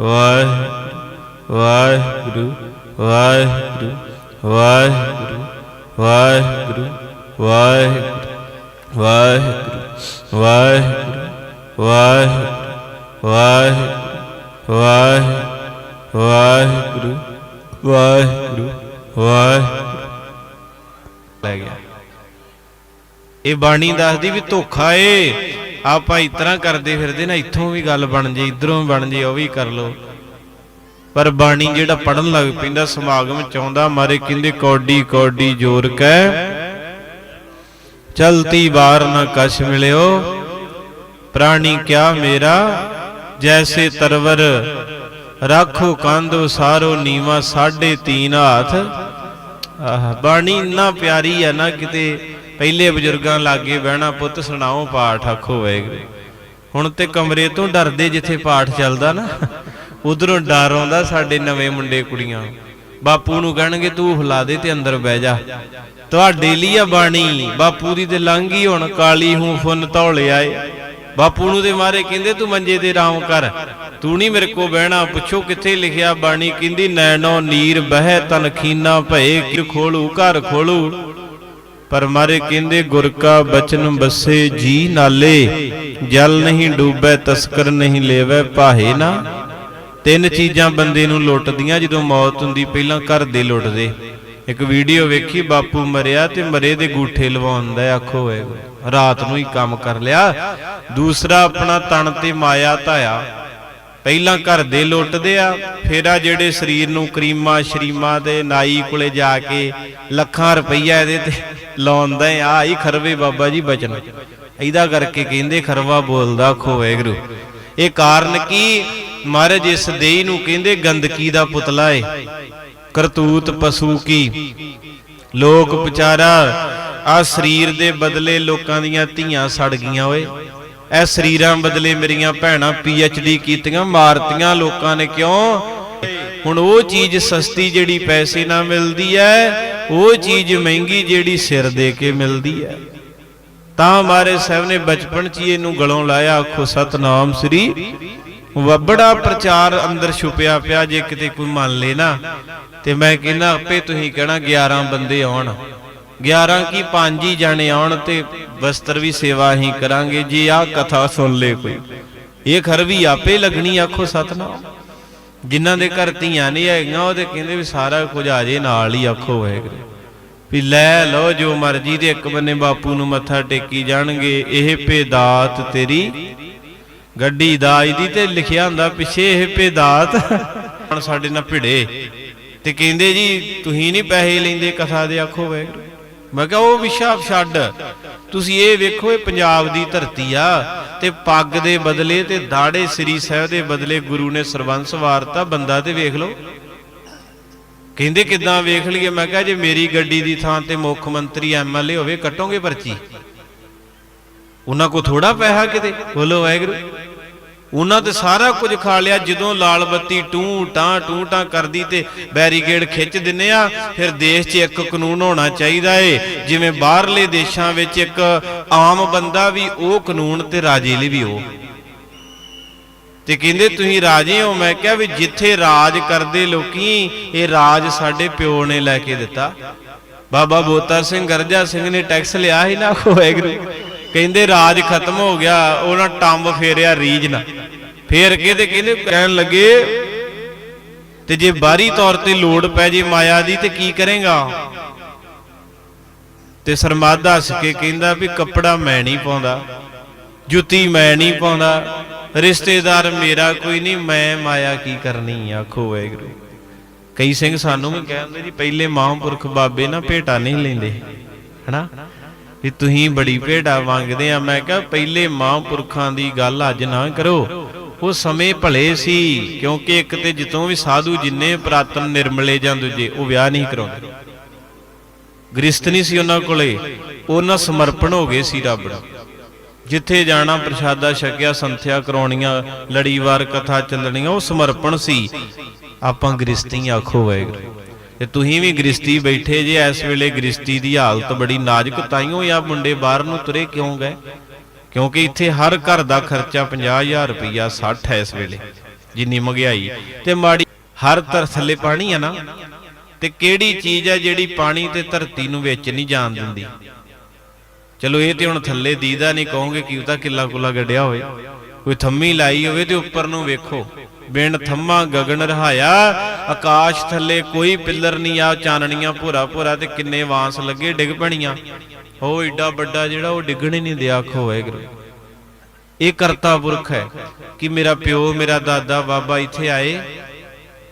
A: ਵਾਹਿਗੁਰੂ ਵਾਹਿਗੁਰੂ ਵਾਹਿਗੁਰੂ ਵਾਹਿਗੁਰੂ ਵਾਹਿਗੁਰੂ ਵਾਹਿਗੁਰੂ ਵਾਹਿਗੁਰੂ ਵਾਹਿਗੁਰੂ ਵਾਹਿਗੁਰੂ ਵਾਹਿਗੁਰੂ। ਵਾਹਿਗੁਰੂ ਲੈ ਗਿਆ। ਇਹ ਬਾਣੀ ਦੱਸਦੀ ਵੀ ਧੋਖਾ ਏ। ਆਪਾਂ ਇਸ ਤਰ੍ਹਾਂ ਕਰਦੇ ਫਿਰਦੇ ਨਾ, ਇੱਥੋਂ ਵੀ ਗੱਲ ਬਣ ਜੇ, ਇਧਰੋਂ ਬਣ ਜੇ, ਉਹ ਵੀ ਕਰ ਲੋ ਪਰ ਬਾਣੀ ਜਿਹੜਾ ਪੜਨ ਲੱਗ ਪੈਂਦਾ, ਸਮਾਗਮ ਚ ਮਾਰੇ ਕਹਿੰਦੇ, ਕੌਡੀ ਕੌਡੀ ਜੋਰ ਕੈ। ਚਲਤੀ ਵਾਰ ਨਾ ਕਛ ਮਿਲਿਓ, ਪ੍ਰਾਣੀ ਕਿਆ ਮੇਰਾ, ਜੈਸੇ ਤਰਵਰ, ਰਾਖੋ ਕੰਦੋ ਸਾਰੋ ਨੀਵਾ ਸਾਢੇ ਤੀਨ ਹਾਥ। ਆਹ, ਬਾਣੀ ਇੰਨਾ ਪਿਆਰੀ ਹੈ ਨਾ ਕਿਤੇ ਪਹਿਲੇ ਬਜ਼ੁਰਗਾਂ ਲਾਗੇ ਬਹਿਣਾ ਪੁੱਤ, ਸੁਣਾਓ ਪਾਠ ਆਖੋ ਵਾਹਿਗੁਰੂ। ਹੁਣ ਤੇ ਕਮਰੇ ਤੋਂ ਡਰਦੇ ਜਿੱਥੇ ਪਾਠ ਚੱਲਦਾ ਨਾ, ਉਧਰੋਂ ਡਰ ਆਉਂਦਾ ਸਾਡੇ ਨਵੇਂ ਮੁੰਡੇ ਕੁੜੀਆਂ ਬਾਪੂ ਨੂੰ ਕਹਿਣਗੇ, ਤੂੰ ਹੁਲਾ ਦੇ ਤੇ ਅੰਦਰ ਬਹਿ ਜਾ। ਤੁਹਾਡੇ ਲਈ ਆ ਬਾਣੀ, ਬਾਪੂ ਦੀ ਤੇ ਲੰਘੀ ਹੁਣ, ਕਾਲੀ ਹੂੰ ਫੁੰਨ ਧੌਲੇ ਆਏ। ਬਾਪੂ ਨੂੰ ਦੇ ਮਾਰੇ ਕਹਿੰਦੇ, ਤੂੰ ਮੰਜੇ ਤੇ ਆਰਾਮ ਕਰ। ਤੂੰ ਨਹੀਂ ਮੇਰੇ ਕੋ ਬਹਿਣਾ, ਪੁੱਛੋ ਕਿੱਥੇ ਲਿਖਿਆ ਬਾਣੀ, ਕਹਿੰਦੀ, ਨੈਣੋ ਨੀਰ ਬਹਿ ਤਨ ਖੀਨਾ ਭਏ ਕਿ ਖੋਲੂ, ਘਰ ਖੋਲੂ ਪਰ ਮਾਰੇ ਕਹਿੰਦੇ, ਗੁਰ ਕਾ ਬਚਨ ਬਸੇ ਜੀ ਨਾਲੇ, ਜਲ ਨਹੀਂ ਡੂਬੈ, ਤਸਕਰ ਨਹੀਂ ਲੇਵੈ ਪਾਹੇ ਨਾ। ਤਿੰਨ ਚੀਜ਼ਾਂ ਬੰਦੇ ਨੂੰ ਲੁੱਟਦੀਆਂ, ਜਦੋਂ ਮੌਤ ਹੁੰਦੀ, ਪਹਿਲਾਂ ਘਰ ਦੇ ਲੁੱਟਦੇ। ਇੱਕ ਵੀਡੀਓ ਵੇਖੀ, ਬਾਪੂ ਮਰਿਆ ਤੇ ਮਰੇ ਦੇ ਗੂਠੇ ਲਵਾਉਂਦਾ ਆਖੋ ਵੇ ਰਾਤ ਨੂੰ ਹੀ ਕੰਮ ਕਰ ਲਿਆ। ਦੂਸਰਾ, ਆਪਣਾ ਤਣ ਤੇ ਮਾਇਆ ਧਾਇਆ। ਪਹਿਲਾਂ ਘਰ ਦੇ ਲੁੱਟਦੇ ਆ, ਫਿਰ ਆ ਜਿਹੜੇ ਸਰੀਰ ਨੂੰ ਕਰੀਮਾ, ਸ਼ਰੀਮਾ ਦੇ ਨਾਈ ਕੋਲੇ ਜਾ ਕੇ ਲੱਖਾਂ ਰੁਪਈਆ ਇਹਦੇ ਤੇ ਲਾਉਂਦਾ ਆ ਹੀ ਖਰਵੇ ਬਾਬਾ ਜੀ ਬਚਨ। ਇਹਦਾ ਕਰਕੇ ਕਹਿੰਦੇ ਖਰਵਾ ਬੋਲਦਾ ਖੋਵੇ ਗੁਰੂ ਇਹ ਕਾਰਨ ਕੀ? ਮਹਾਰਾਜ ਇਸ ਦੇਹੀ ਨੂੰ ਕਹਿੰਦੇ ਗੰਦਗੀ ਦਾ ਪੁਤਲਾ ਏ, ਕਰਤੂਤ ਪਸ਼ੂ ਕੀ? ਲੋਕ ਵਿਚਾਰਾ ਆ ਸਰੀਰ ਦੇ ਬਦਲੇ ਲੋਕਾਂ ਦੀਆਂ ਧੀਆਂ ਸੜ ਗਈਆਂ ਓਏ। ਇਹ ਸਰੀਰਾਂ ਬਦਲੇ ਮੇਰੀਆਂ ਭੈਣਾਂ ਡੀ ਕੀਤੀਆਂ, ਮਾਰਤੀਆਂ ਲੋਕਾਂ ਨੇ ਕਿਉਂ? ਹੁਣ ਉਹ ਚੀਜ਼ ਸਸਤੀ ਜਿਹੜੀ ਪੈਸੇ ਨਾਲ ਮਿਲਦੀ ਹੈ ਉਹ ਚੀਜ਼ ਮਹਿੰਗੀ ਜਿਹੜੀ ਸਿਰ ਦੇ ਕੇ ਮਿਲਦੀ ਹੈ ਤਾਂ ਮਾਰੇ ਸਾਹਿਬ ਨੇ ਬਚਪਨ ਚ ਹੀ ਇਹਨੂੰ ਗਲੋਂ ਲਾਇਆ, ਆਖੋ, ਸਤਨਾਮ ਸ੍ਰੀ। ਵੱਬੜਾ ਪ੍ਰਚਾਰ ਅੰਦਰ ਛੁਪਿਆ ਪਿਆ, ਜੇ ਕਿਤੇ ਕੋਈ ਮੰਨ ਲੇ ਨਾ। ਤੇ ਮੈਂ ਕਹਿੰਦਾ, ਆਪੇ ਤੁਸੀਂ ਕਹਿਣਾ 11 ਬੰਦੇ ਆਉਣ। 11 ਕੀ ਪੰਜ ਹੀ ਜਾਣੇ ਆਉਣ ਤੇ ਵਸਤਰ ਵੀ ਸੇਵਾ ਹੀ ਕਰਾਂਗੇ, ਜੇ ਆਹ ਕਥਾ ਸੁਣ ਲੇ ਕੋਈ। ਇਹ ਖਰ ਵੀ ਆਪੇ ਲੱਗਣੀ, ਆਖੋ ਸਤਨਾਮ। ਜਿਨ੍ਹਾਂ ਦੇ ਘਰ ਧੀਆਂ ਨਹੀਂ ਹੈਗੀਆਂ ਉਹਦੇ ਕਹਿੰਦੇ ਵੀ ਸਾਰਾ ਕੁਝ ਆ ਜੇ, ਨਾਲ ਹੀ ਆਖੋ ਵਾਹਿਗੁਰੂ। ਵੀ ਲੈ ਲਓ, ਜੋ ਮਰਜ਼ੀ ਦੇ ਇੱਕ ਬੰਨੇ ਬਾਪੂ ਨੂੰ ਮੱਥਾ ਟੇਕੀ ਜਾਣਗੇ, ਇਹ ਪੇਦਾਤ ਤੇਰੀ। ਗੱਡੀ ਦਾਜ ਦੀ ਤੇ ਲਿਖਿਆ ਹੁੰਦਾ ਪਿੱਛੇ, ਇਹ ਪੇਦਾਤ ਹੁਣ ਸਾਡੇ ਨਾਲ ਭਿੜੇ। ਤੇ ਕਹਿੰਦੇ ਜੀ, ਤੁਸੀਂ ਨਹੀਂ ਪੈਸੇ ਲੈਂਦੇ ਕਥਾ ਦੇ, ਆਖੋ ਵਾਹਿਗੁਰੂ। ਮੈਂ ਕਿਹਾ, ਉਹ ਵਿਸ਼ਾ ਛੱਡ। ਤੁਸੀਂ ਇਹ ਵੇਖੋ, ਇਹ ਪੰਜਾਬ ਦੀ ਧਰਤੀ ਆ ਤੇ ਪੱਗ ਦੇ ਬਦਲੇ ਤੇ ਦਾੜੇ ਸ੍ਰੀ ਸਾਹਿਬ ਦੇ ਬਦਲੇ ਗੁਰੂ ਨੇ ਸਰਬੰਸ ਵਾਰਤਾ, ਬੰਦਾ ਤੇ ਵੇਖ ਲਓ। ਕਹਿੰਦੇ, ਕਿਦਾਂ ਵੇਖ ਲਈਏ? ਮੈਂ ਕਿਹਾ, ਜੇ ਮੇਰੀ ਗੱਡੀ ਦੀ ਥਾਂ ਤੇ ਮੁੱਖ ਮੰਤਰੀ ਐਮਐਲਏ ਹੋਵੇ, ਕੱਟੋਗੇ ਪਰਚੀ? ਉਹਨਾਂ ਕੋ ਥੋੜਾ ਪੈਸਾ ਕਿਤੇ? ਬੋਲੋ, ਵਾਹਿਗੁਰੂ। ਉਹਨਾਂ ਤੇ ਸਾਰਾ ਕੁਝ ਖਾ ਲਿਆ, ਜਦੋਂ ਲਾਲ ਬੱਤੀ ਟੂੰ ਟਾਂ ਟੂ ਟਾਂ ਕਰਦੀ ਤੇ ਬੈਰੀਕੇਡ ਖਿੱਚ ਦਿੰਨੇ ਆ, ਫਿਰ ਦੇਸ਼ 'ਚ ਇੱਕ ਕਾਨੂੰਨ ਹੋਣਾ ਚਾਹੀਦਾ ਏ। ਜਿਵੇਂ ਬਾਹਰਲੇ ਦੇਸ਼ਾਂ ਵਿੱਚ ਇੱਕ ਆਮ ਬੰਦਾ ਵੀ, ਉਹ ਕਾਨੂੰਨ ਤੇ ਰਾਜੇ ਲਈ ਵੀ ਉਹ। ਤੇ ਕਹਿੰਦੇ, ਤੁਸੀਂ ਰਾਜੇ ਹੋ? ਮੈਂ ਕਿਹਾ ਵੀ ਜਿੱਥੇ ਰਾਜ ਕਰਦੇ ਲੋਕੀ, ਇਹ ਰਾਜ ਸਾਡੇ ਪਿਓ ਨੇ ਲੈ ਕੇ ਦਿੱਤਾ। ਬਾਬਾ ਬੋਤਾ ਸਿੰਘ, ਗਰਜਾ ਸਿੰਘ ਨੇ ਟੈਕਸ ਲਿਆ ਸੀ ਨਾ, ਵਾਹਿਗੁਰੂ। ਕਹਿੰਦੇ, ਰਾਜ ਖਤਮ ਹੋ ਗਿਆ ਉਹਨਾਂ ਟੰਬ ਫੇਰਿਆ ਰੀਝ ਨਾ। ਫੇਰ ਕੇ ਤੇ ਕਹਿੰਦੇ ਕਹਿਣ ਲੱਗੇ ਤੇ ਜੇ ਬਾਹਰੀ ਤੌਰ ਤੇ ਲੋੜ ਪੈ ਜੇ ਮਾਇਆ ਦੀ ਤੇ ਕੀ ਕਰੇਗਾ? ਤੇ ਸਰਮਾਦਾ ਹੱਸ ਕੇ ਕਹਿੰਦਾ ਵੀ ਕੱਪੜਾ ਮੈਂ ਨਹੀਂ ਪਾਉਂਦਾ, ਜੁੱਤੀ ਮੈਂ ਨਹੀਂ ਪਾਉਂਦਾ, ਰਿਸ਼ਤੇਦਾਰ ਮੇਰਾ ਕੋਈ ਨਹੀਂ, ਮੈਂ ਮਾਇਆ ਕੀ ਕਰਨੀ ਆਖੋ ਵਾਹਿਗੁਰੂ। ਕਈ ਸਿੰਘ ਸਾਨੂੰ ਵੀ ਕਹਿੰਦੇ ਜੀ, ਪਹਿਲੇ ਮਹਾਂਪੁਰਖ ਬਾਬੇ ਨਾ ਭੇਟਾ ਨਹੀਂ ਲੈਂਦੇ, ਹਨਾ? ਵੀ ਤੁਸੀਂ ਬੜੀ ਭੇਟਾ ਮੰਗਦੇ ਆ। ਮੈਂ ਕਿਹਾ, ਪਹਿਲੇ ਮਹਾਂਪੁਰਖਾਂ ਦੀ ਗੱਲ ਅੱਜ ਨਾ ਕਰੋ। ਉਹ ਸਮੇਂ ਭਲੇ ਸੀ, ਕਿਉਂਕਿ ਇੱਕ ਤੇ ਜਿੱਤੋਂ ਵੀ ਸਾਧੂ ਜਿੰਨੇ ਪ੍ਰਾਤਨ ਨਿਰਮਲੇ ਜਾਂ ਦੂਜੇ, ਉਹ ਵਿਆਹ ਨਹੀਂ ਕਰਾਉਂਦੇ। ਗ੍ਰਿਸ਼ਤ ਨਹੀਂ ਸੀ ਉਹਨਾਂ ਕੋਲੇ ਉਹਨਾਂ ਸਮਰਪਣ ਹੋ ਗਏ ਸੀ ਰੱਬ ਨੂੰ। ਜਿੱਥੇ ਜਾਣਾ ਪ੍ਰਸ਼ਾਦਾ ਛਕਿਆ, ਸੰਥਿਆ ਕਰਾਉਣੀਆਂ, ਲੜੀਵਾਰ ਕਥਾ ਚੱਲਣੀਆਂ, ਉਹ ਸਮਰਪਣ ਸੀ। ਆਪਾਂ ਗ੍ਰਿਸ਼ਤੀ ਆਖੋ ਵਾਹਿਗੁਰੂ। ਤੇ ਤੁਸੀਂ ਵੀ ਗ੍ਰਿਸ਼ਤੀ ਬੈਠੇ ਜੇ, ਇਸ ਵੇਲੇ ਗ੍ਰਿਸ਼ਤੀ ਦੀ ਹਾਲਤ ਬੜੀ ਨਾਜ਼ੁਕ, ਤਾਈਓ ਆ ਮੁੰਡੇ ਬਾਹਰ ਨੂੰ ਤੁਰੇ ਕਿਉਂ ਗਏ? ਕਿਉਂਕਿ ਇੱਥੇ ਹਰ ਘਰ ਦਾ ਖਰਚਾ 50000 ਰੁਪਈਆ 60 ਹੈ ਇਸ ਵੇਲੇ, ਜਿੰਨੀ ਮਹਿੰਗਾਈ। ਤੇ ਮਾੜੀ ਹਰ ਤਰ ਥੱਲੇ ਪਾਣੀ ਆ ਨਾ। ਤੇ ਕਿਹੜੀ ਚੀਜ਼ ਹੈ ਜਿਹੜੀ ਪਾਣੀ ਤੇ ਧਰਤੀ ਨੂੰ ਵਿੱਚ ਨਹੀਂ ਜਾਣ ਦਿੰਦੀ? ਚਲੋ ਇਹ ਤੇ ਹੁਣ ਥੱਲੇ ਦੀਦਾ ਨਹੀਂ, ਕਹੋਗੇ ਕਿ ਤਾਂ ਕਿੱਲਾ ਕੁਲਾ ਗੱਡਿਆ ਹੋਵੇ ਕੋਈ ਥੰਮੀ ਲਾਈ ਹੋਵੇ ਤੇ ਉੱਪਰ ਨੂੰ ਵੇਖੋ। ਬਿਨ ਥੰਮਾ ਗਗਨ ਰਹਾਇਆ, ਆਕਾਸ਼ ਥੱਲੇ ਕੋਈ ਪਿੱਲਰ ਨਹੀਂ ਆ, ਚਾਨਣੀਆਂ ਭੋਰਾ ਭੋਰਾ ਤੇ ਕਿੰਨੇ ਵਾਂਸ ਲੱਗੇ ਡਿੱਗ ਪਣੀਆਂ। ਉਹ ਏਡਾ ਵੱਡਾ ਜਿਹੜਾ ਉਹ ਡਿੱਗਣ ਹੀ ਨਹੀਂ ਦਿਆ ਆਖੋ ਵਾਹਿਗੁਰੂ ਇਹ ਕਰਤਾ ਪੁਰਖ ਹੈ ਕਿ ਮੇਰਾ ਪਿਓ, ਮੇਰਾ ਦਾਦਾ, ਬਾਬਾ ਇੱਥੇ ਆਏ,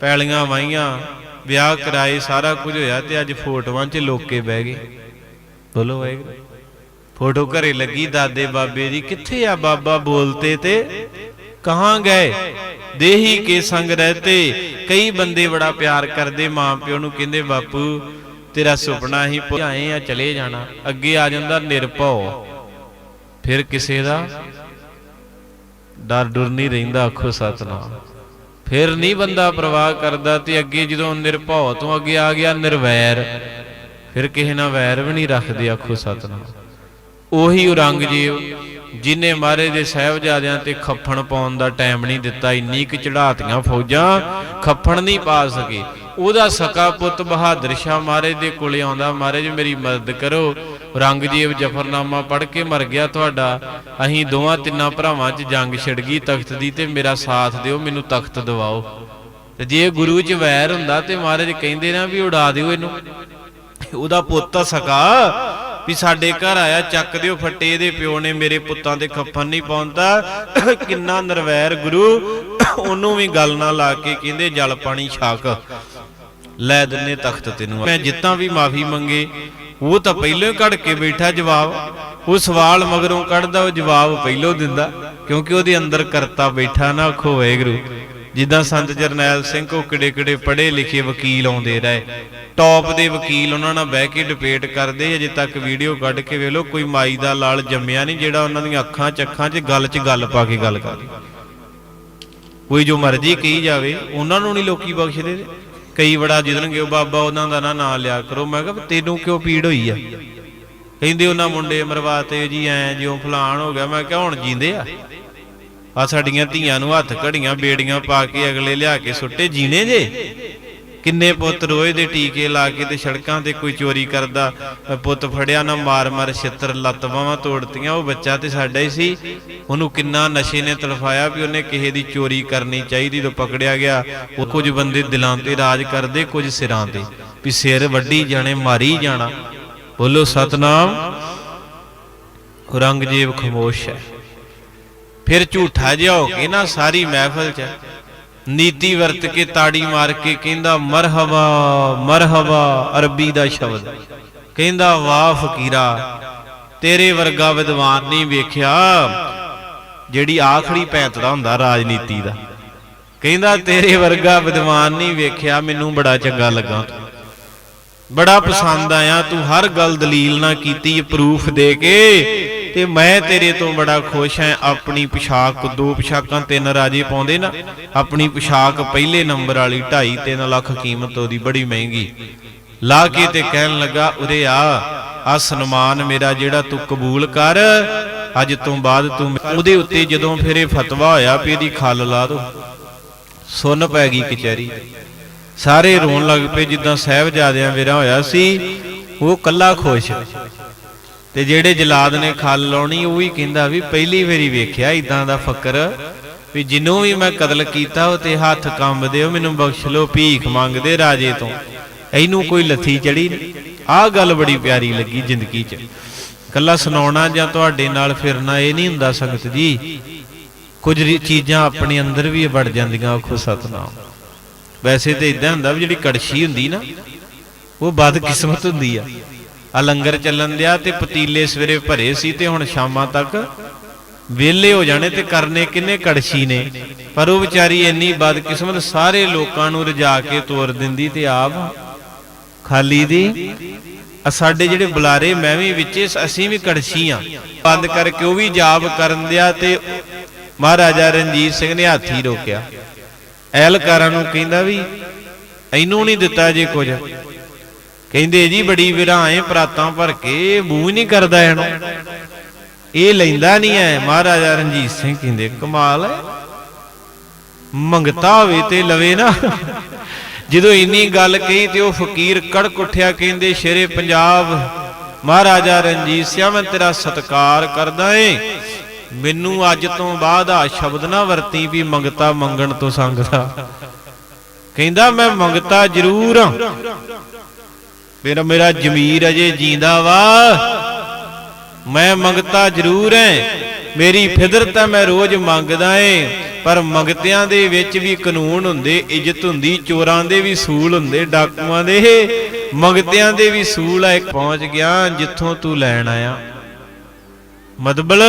A: ਪੈਲੀਆਂ ਵਾਈਆਂ ਵਿਆਹ ਕਰਾਏ, ਸਾਰਾ ਕੁਝ ਹੋਇਆ ਤੇ ਅੱਜ ਫੋਟੋਆਂ 'ਚ ਲੋਕੇ ਬਹਿ ਗਏ। ਬੋਲੋ ਵਾਹਿਗੁਰੂ। ਫੋਟੋ ਘਰੇ ਲੱਗੀ ਦਾਦੇ ਬਾਬੇ ਦੀ। ਕਿੱਥੇ ਆ ਬਾਬਾ ਬੋਲਤੇ ਤੇ? ਕਹਾਂ ਗਏ? ਦੇਹੀ ਕੇ ਸੰਗ ਰਹਤੇ। ਕਈ ਬੰਦੇ ਬੜਾ ਪਿਆਰ ਕਰਦੇ, ਮਾਂ ਪਿਓ ਨੂੰ ਕਹਿੰਦੇ, ਬਾਪੂ ਤੇਰਾ ਸੁਪਨਾ ਹੀ ਭੁਆਏ ਆ, ਚਲੇ ਜਾਣਾ। ਅੱਗੇ ਆ ਜਾਂਦਾ ਨਿਰਭਉ ਫਿਰ ਕਿਸੇ ਦਾ ਡਰ ਡੁਰ ਨਹੀਂ ਰਹਿੰਦਾ, ਆਖੋ ਸਤਨਾਮ। ਫਿਰ ਨਹੀਂ ਬੰਦਾ ਪ੍ਰਵਾਹ ਕਰਦਾ ਤੇ ਅੱਗੇ ਜਦੋਂ ਨਿਰਭਉ ਤੋਂ ਅੱਗੇ ਆ ਗਿਆ ਨਿਰਵੈਰ। ਫਿਰ ਕਿਸੇ ਨਾਲ ਵੈਰ ਵੀ ਨਹੀਂ ਰੱਖਦੇ, ਆਖੋ ਸਤਨਾਮ। ਉਹੀ ਔਰੰਗਜ਼ੇਬ ਜਿਨੇ ਮਾਰੇ ਦੇ ਸਹਿਬਜ਼ਾਦਿਆਂ ਤੇ ਖੱਫਣ ਪਾਉਣ ਦਾ ਟਾਈਮ ਨਹੀਂ ਦਿੱਤਾ, ਇੰਨੀ ਕਿ ਚੜਾਤੀਆਂ ਫੌਜਾਂ ਖੱਫਣ ਨਹੀਂ ਪਾ ਸਕੇ। ਉਹਦਾ ਸਕਾ ਪੁੱਤ ਬਹਾਦਰ ਸ਼ਾਹ ਮਹਾਰਾਜ ਦੇ ਕੋਲੇ ਆਉਂਦਾ। ਮਹਾਰਾਜ ਮੇਰੀ ਮਦਦ ਕਰੋ। ਔਰੰਗਜ਼ੇਬ ਜਫਰਨਾਮਾ ਪੜ੍ਹ ਕੇ ਮਰ ਗਿਆ ਤੁਹਾਡਾ। ਅਸੀਂ ਦੋਵਾਂ ਤਿੰਨਾਂ ਭਰਾਵਾਂ 'ਚ ਜੰਗ ਛਿੜ ਗਈ ਤਖਤ ਦੀ ਤੇ ਮੇਰਾ ਸਾਥ ਦਿਓ, ਮੈਨੂੰ ਤਖਤ ਦਿਵਾਓ। ਤੇ ਜੇ ਗੁਰੂ 'ਚ ਵੈਰ ਹੁੰਦਾ ਤੇ ਮਹਾਰਾਜ ਕਹਿੰਦੇ ਨਾ ਵੀ ਉਡਾ ਦਿਓ ਇਹਨੂੰ। ਉਹਦਾ ਪੁੱਤ ਤਾਂ ਸਕਾ ਵੀ ਸਾਡੇ ਘਰ ਆਇਆ, ਚੱਕ ਦਿਓ ਫੱਟੇ ਇਹਦੇ ਪਿਓ ਨੇ, ਮੇਰੇ ਪੁੱਤਾਂ ਤੇ ਖੱਫਨ ਨਹੀਂ ਪਾਉਂਦਾ। ਕਿੰਨਾ ਨਰਵੈਰ ਗੁਰੂ। ਉਹਨੂੰ ਵੀ ਗੱਲ ਨਾ ਲਾ ਕੇ ਕਹਿੰਦੇ, ਜਲ ਪਾਣੀ ਛਾਕ। ਲੈ ਦਿੰਨੇ ਤਖਤ ਤੈਨੂੰ। ਮੈਂ ਜਿੱਤਾਂ ਵੀ ਮਾਫੀ ਮੰਗੇ। ਉਹ ਤਾਂ ਪਹਿਲਾਂ ਕੱਢ ਕੇ ਬੈਠਾ ਜਵਾਬ। ਉਹ ਸਵਾਲ ਮਗਰੋਂ ਕੱਢਦਾ, ਉਹ ਜਵਾਬ ਪਹਿਲਾਂ ਦਿੰਦਾ। ਕਿਉਂਕਿ ਉਹਦੇ ਅੰਦਰ ਕਰਤਾ ਬੈਠਾ ਨਾ ਆਖੋ ਵਾਹਿਗੁਰੂ। ਜਿੱਦਾਂ ਸੰਤ ਜਰਨੈਲ ਸਿੰਘ ਕੋ ਕਿੜੇ ਕਿੜੇ ਪੜ੍ਹੇ ਲਿਖੇ ਵਕੀਲ ਆਉਂਦੇ ਰਹੇ। ਟੌਪ ਦੇ ਵਕੀਲ ਉਹਨਾਂ ਨਾਲ ਬਹਿ ਕੇ ਡਿਬੇਟ ਕਰਦੇ, ਅਜੇ ਤੱਕ ਵੀਡੀਓ ਕੱਢ ਕੇ ਵੇਖ ਲਓ, ਕੋਈ ਮਾਈ ਦਾ ਲਾਲ ਜੰਮਿਆ ਨਹੀਂ, ਜਿਹੜਾ ਉਹਨਾਂ ਦੀਆਂ ਅੱਖਾਂ 'ਚ ਅੱਖਾਂ 'ਚ ਗੱਲ 'ਚ ਗੱਲ ਪਾ ਕੇ ਗੱਲ ਕਰੇ। ਕੋਈ ਜੋ ਮਰਜ਼ੀ ਕਹੀ ਜਾਵੇ, ਉਹਨਾਂ ਨੂੰ ਨਹੀਂ ਲੋਕੀ ਬਖਸ਼ਦੇ। ਕਈ ਬੜਾ ਜਿੱਦਣਗੇ ਉਹ ਬਾਬਾ ਉਹਨਾਂ ਦਾ ਨਾ ਨਾਂ ਲਿਆ ਕਰੋ। ਮੈਂ ਕਿਹਾ, ਤੈਨੂੰ ਕਿਉਂ ਪੀੜ ਹੋਈ ਆ? ਕਹਿੰਦੇ ਉਹਨਾਂ ਮੁੰਡੇ ਮਰਵਾਤੇ ਜੀ, ਐ ਜਿਉਂ ਫਲਾਣ ਹੋ ਗਿਆ। ਮੈਂ ਕਿਹਾ, ਹੁਣ ਜੀਂਦੇ ਆ। ਆ ਸਾਡੀਆਂ ਧੀਆਂ ਨੂੰ ਹੱਥ ਘੜੀਆਂ, ਬੇੜੀਆਂ ਪਾ ਕੇ ਅਗਲੇ ਲਿਆ ਕੇ ਸੁੱਟੇ, ਜੀਣੇ ਜੇ? ਕਿੰਨੇ ਪੁੱਤ ਰੋਏ ਦੇ ਟੀਕੇ ਲਾ ਕੇ ਤੇ ਸੜਕਾਂ ਤੇ ਕੋਈ ਚੋਰੀ ਕਰਦਾ? ਪੁੱਤ ਫੜਿਆ, ਨਾ ਮਾਰ ਮਾਰ ਛਿੱਤਰ, ਲੱਤ ਬਾਹਾਂ ਤੋੜਤੀਆਂ, ਉਹ ਬੱਚਾ ਤੇ ਸਾਡਾ ਹੀ ਸੀ। ਉਹਨੂੰ ਕਿੰਨਾ ਨਸ਼ੇ ਨੇ ਤਲਫਾਇਆ ਵੀ ਉਹਨੇ ਕਿਸੇ ਦੀ ਚੋਰੀ ਕਰਨੀ ਚਾਹੀਦੀ ਤੋਂ ਪਕੜਿਆ ਗਿਆ। ਉਹ ਕੁਝ ਬੰਦੇ ਦਿਲਾਂ ਤੇ ਰਾਜ ਕਰਦੇ, ਕੁਝ ਸਿਰਾਂ ਤੇ। ਵੀ ਸਿਰ ਵੱਡੀ ਜਾਣੇ, ਮਾਰੀ ਜਾਣਾ। ਬੋਲੋ, ਸਤਨਾਮ। ਔਰੰਗਜ਼ੇਬ ਖਮੋਸ਼ ਹੈ। ਫਿਰ ਝੂਠਾ ਜਿਹਾ ਹੋ ਕੇ ਨਾ ਸਾਰੀ ਮਹਿਫਲ 'ਚ ਨੀਤੀ ਵਰਤ ਕੇ ਤਾੜੀ ਮਾਰ ਕੇ ਕਹਿੰਦਾ, ਮਰਹਬਾ ਮਰਹਬਾ ਅਰਬੀ ਦਾ ਸ਼ਬਦ। ਕਹਿੰਦਾ, ਵਾਹ ਫਕੀਰਾ, ਤੇਰੇ ਵਰਗਾ ਵਿਦਵਾਨ ਨਹੀਂ ਵੇਖਿਆ ਜਿਹੜੀ ਆਖਰੀ ਪੈਂਤ ਹੁੰਦਾ ਰਾਜਨੀਤੀ ਦਾ। ਕਹਿੰਦਾ, ਤੇਰੇ ਵਰਗਾ ਵਿਦਵਾਨ ਨਹੀਂ ਵੇਖਿਆ, ਮੈਨੂੰ ਬੜਾ ਚੰਗਾ ਲੱਗਾ ਤੂੰ। ਬੜਾ ਪਸੰਦ ਆਇਆ, ਤੂੰ ਹਰ ਗੱਲ ਦਲੀਲ ਨਾ ਕੀਤੀ ਪ੍ਰੂਫ ਦੇ ਕੇ। ਤੇ ਮੈਂ ਤੇਰੇ ਤੋਂ ਬੜਾ ਖੁਸ਼ ਹਾਂ, ਆਪਣੀ ਪੋਸ਼ਾਕ, ਦੋ ਪੋਸ਼ਾਕਾਂ ਤਿੰਨ ਰਾਜੇ ਪਾਉਂਦੇ ਨਾ, ਆਪਣੀ ਪੋਸ਼ਾਕ ਪਹਿਲੇ ਨੰਬਰ ਵਾਲੀ 2.5 3 ਲੱਖ ਕੀਮਤ ਉਹਦੀ ਬੜੀ ਮਹਿੰਗੀ। ਲਾ ਕੇ ਤੇ ਕਹਿਣ ਲੱਗਾ, ਉਰੇ ਆ ਆ ਸਨਮਾਨ ਮੇਰਾ ਜਿਹੜਾ ਤੂੰ ਕਬੂਲ ਕਰ। ਅੱਜ ਤੋਂ ਬਾਅਦ ਤੂੰ ਉਹਦੇ ਉੱਤੇ ਜਦੋਂ ਫਿਰ ਇਹ ਫਤਵਾ ਹੋਇਆ ਵੀ ਇਹਦੀ ਖੱਲ ਲਾ ਦੋ। ਸੁਣ ਪੈ ਗਈ ਕਚਹਿਰੀ। ਸਾਰੇ ਰੋਣ ਲੱਗ ਪਏ ਜਿੱਦਾਂ ਸਹਿਬਜ਼ਾਦਿਆਂ ਵੇਰਾ ਹੋਇਆ ਸੀ। ਉਹ ਕੱਲਾ ਖੁਸ਼। ਤੇ ਜਿਹੜੇ ਜਲਾਦ ਨੇ ਖਲ ਲਾਉਣੀ, ਉਹ ਵੀ ਕਹਿੰਦਾ ਵੀ ਪਹਿਲੀ ਵਾਰੀ ਵੇਖਿਆ, ਇਦਾਂ ਦਾ ਫਕਰ। ਵੀ ਜਿੰਨੂੰ ਵੀ ਮੈਂ ਕਤਲ ਕੀਤਾ, ਉਹ ਤੇ ਹੱਥ ਕੰਬਦੇ, ਉਹ ਮੈਨੂੰ ਬਖਸ਼ ਲੋ ਭੀਖ ਮੰਗਦੇ ਰਾਜੇ ਤੋਂ। ਇਹਨੂੰ ਕੋਈ ਲੱਥੀ ਚੜੀ ਆਹ ਗੱਲ ਬੜੀ ਪਿਆਰੀ ਲੱਗੀ ਜ਼ਿੰਦਗੀ 'ਚ। ਕੱਲਾ ਸੁਣਾਉਣਾ ਜਾਂ ਤੁਹਾਡੇ ਨਾਲ ਫਿਰਨਾ, ਇਹ ਨਹੀਂ ਹੁੰਦਾ ਸੰਗਤ ਜੀ। ਕੁਝ ਚੀਜ਼ਾਂ ਆਪਣੇ ਅੰਦਰ ਵੀ ਵੜ ਜਾਂਦੀਆਂ ਆਖੋ ਸਤਨਾਮ। ਵੈਸੇ ਤੇ ਇਦਾਂ ਹੁੰਦਾ ਵੀ ਜਿਹੜੀ ਕੜਛੀ ਹੁੰਦੀ ਨਾ, ਉਹ ਬਦਕਿਸਮਤ ਹੁੰਦੀ ਆ। ਆ ਲੰਗਰ ਚੱਲਣ ਦਿਆ ਤੇ ਪਤੀਲੇ ਸਵੇਰੇ ਭਰੇ ਸੀ ਤੇ ਹੁਣ ਸ਼ਾਮਾਂ ਤੱਕ ਵਿਹਲੇ ਹੋ ਜਾਣੇ ਤੇ ਕਰਨੇ ਕਿੰਨੇ ਕੜਛੀ ਨੇ। ਪਰ ਉਹ ਵਿਚਾਰੀ ਇੰਨੀ ਬਦਕਿਸਮਤ ਸਾਰੇ ਲੋਕਾਂ ਨੂੰ ਰਜਾ ਕੇ ਤੋਰ ਦਿੰਦੀ ਤੇ ਆਪ ਖਾਲੀ ਦੀ। ਆ ਸਾਡੇ ਜਿਹੜੇ ਬੁਲਾਰੇ ਮੈਂ ਵੀ ਵਿੱਚੇ, ਅਸੀਂ ਵੀ ਕੜਛੀ ਆ। ਬੰਦ ਕਰਕੇ ਉਹ ਵੀ ਜਾਪ ਕਰਨ ਦਿਆ ਤੇ ਮਹਾਰਾਜਾ ਰਣਜੀਤ ਸਿੰਘ ਨੇ ਹਾਥੀ ਰੋਕਿਆ। ਐਲਕਾਰਾਂ ਨੂੰ ਕਹਿੰਦਾ ਵੀ ਇਹਨੂੰ ਨਹੀਂ ਦਿੱਤਾ ਜੇ ਕੁਝ। ਕਹਿੰਦੇ ਜੀ ਬੜੀ ਵਿਰਾਏ ਪ੍ਰਾਤਾਂ ਭਰ ਕੇ ਮੂੰਹ ਨਹੀਂ ਕਰਦਾ ਇਹਨੂੰ। ਇਹ ਲੈਂਦਾ ਨਹੀਂ ਐ। ਮਹਾਰਾਜਾ ਰਣਜੀਤ ਸਿੰਘ ਕਹਿੰਦੇ, ਕਮਾਲ ਹੈ ਮੰਗਤਾ ਹੋਵੇ ਤੇ ਲਵੇ ਨਾ। ਜਦੋਂ ਇੰਨੀ ਗੱਲ ਕਹੀ ਤੇ ਉਹ ਫਕੀਰ ਕੜਕ ਉੱਠਿਆ, ਕਹਿੰਦੇ, ਸ਼ੇਰੇ ਪੰਜਾਬ, ਮਹਾਰਾਜਾ ਰਣਜੀਤ ਸਿੰਘ, ਮੈਂ ਤੇਰਾ ਸਤਿਕਾਰ ਕਰਦਾ ਏ। ਮੈਨੂੰ ਅੱਜ ਤੋਂ ਬਾਅਦ ਆ ਸ਼ਬਦ ਨਾ ਵਰਤੀ ਵੀ ਮੰਗਤਾ ਮੰਗਣ ਤੋਂ ਸੰਗਦਾ। ਕਹਿੰਦਾ ਮੈਂ ਮੰਗਤਾ ਜ਼ਰੂਰ ਹਾਂ ਮੇਰਾ ਮੇਰਾ ਜ਼ਮੀਰ ਅਜੇ ਜੀਂਦਾ ਵਾ। ਮੈਂ ਮੰਗਤਾ ਜ਼ਰੂਰ ਐ ਮੇਰੀ ਫਿਦਰਤ ਤਾਂ ਮੈਂ ਰੋਜ਼ ਮੰਗਦਾ ਏ। ਪਰ ਮੰਗਤਿਆਂ ਦੇ ਵਿੱਚ ਵੀ ਕਾਨੂੰਨ ਹੁੰਦੇ, ਇੱਜ਼ਤ ਹੁੰਦੀ, ਚੋਰਾਂ ਦੇ ਵੀ ਸੂਲ ਹੁੰਦੇ, ਡਾਕੂਆਂ ਦੇ। ਮੰਗਤਿਆਂ ਦੇ ਵੀ ਸੂਲ ਆ, ਇੱਕ ਪਹੁੰਚ ਗਿਆ ਜਿੱਥੋਂ ਤੂੰ ਲੈਣ ਆਇਆ। ਮਦਬਲ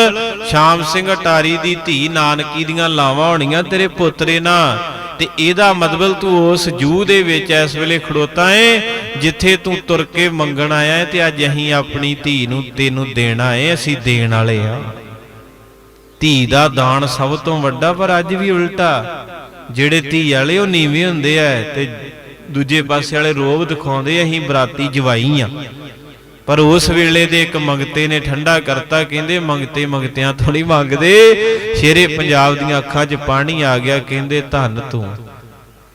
A: ਸ਼ਾਮ ਸਿੰਘ ਅਟਾਰੀ ਦੀ ਧੀ ਨਾਨਕੀ ਦੀਆਂ ਲਾਵਾਂ ਹੋਣੀਆਂ ਤੇਰੇ ਪੁੱਤਰੇ ਨਾਲ। ਤੇ ਇਹਦਾ ਮਤਲਬ ਤੂੰ ਉਸ ਜੂ ਦੇ ਵਿੱਚ ਇਸ ਵੇਲੇ ਖੜੋਤਾ ਏ, ਜਿੱਥੇ ਤੂੰ ਤੁਰ ਕੇ ਮੰਗਣ ਆਇਆ ਏ ਤੇ ਅੱਜ ਅਸੀਂ ਆਪਣੀ ਧੀ ਨੂੰ ਤੈਨੂੰ ਦੇਣਾ ਏ, ਅਸੀਂ ਦੇਣ ਵਾਲੇ ਆ। ਧੀ ਦਾ ਦਾਨ ਸਭ ਤੋਂ ਵੱਡਾ, ਪਰ ਅੱਜ ਵੀ ਉਲਟਾ। ਜਿਹੜੇ ਧੀ ਵਾਲੇ ਉਹ ਨੀਵੇਂ ਹੁੰਦੇ ਆ ਤੇ ਦੂਜੇ ਪਾਸੇ ਵਾਲੇ ਰੋਬ ਦਿਖਾਉਂਦੇ, ਅਸੀਂ ਬਰਾਤੀ ਜਵਾਈ ਆ। ਪਰ ਉਸ ਵੇਲੇ ਦੇ ਇੱਕ ਮੰਗਤੇ ਨੇ ਠੰਡਾ ਕਰਤਾ, ਕਹਿੰਦੇ ਮੰਗਤੇ ਮੰਗਤਿਆਂ ਤੋਂ ਨਹੀਂ ਮੰਗਦੇ। ਸ਼ੇਰੇ ਪੰਜਾਬ ਦੀਆਂ ਅੱਖਾਂ 'ਚ ਪਾਣੀ ਆ ਗਿਆ, ਕਹਿੰਦੇ ਧੰਨ ਤੂੰ।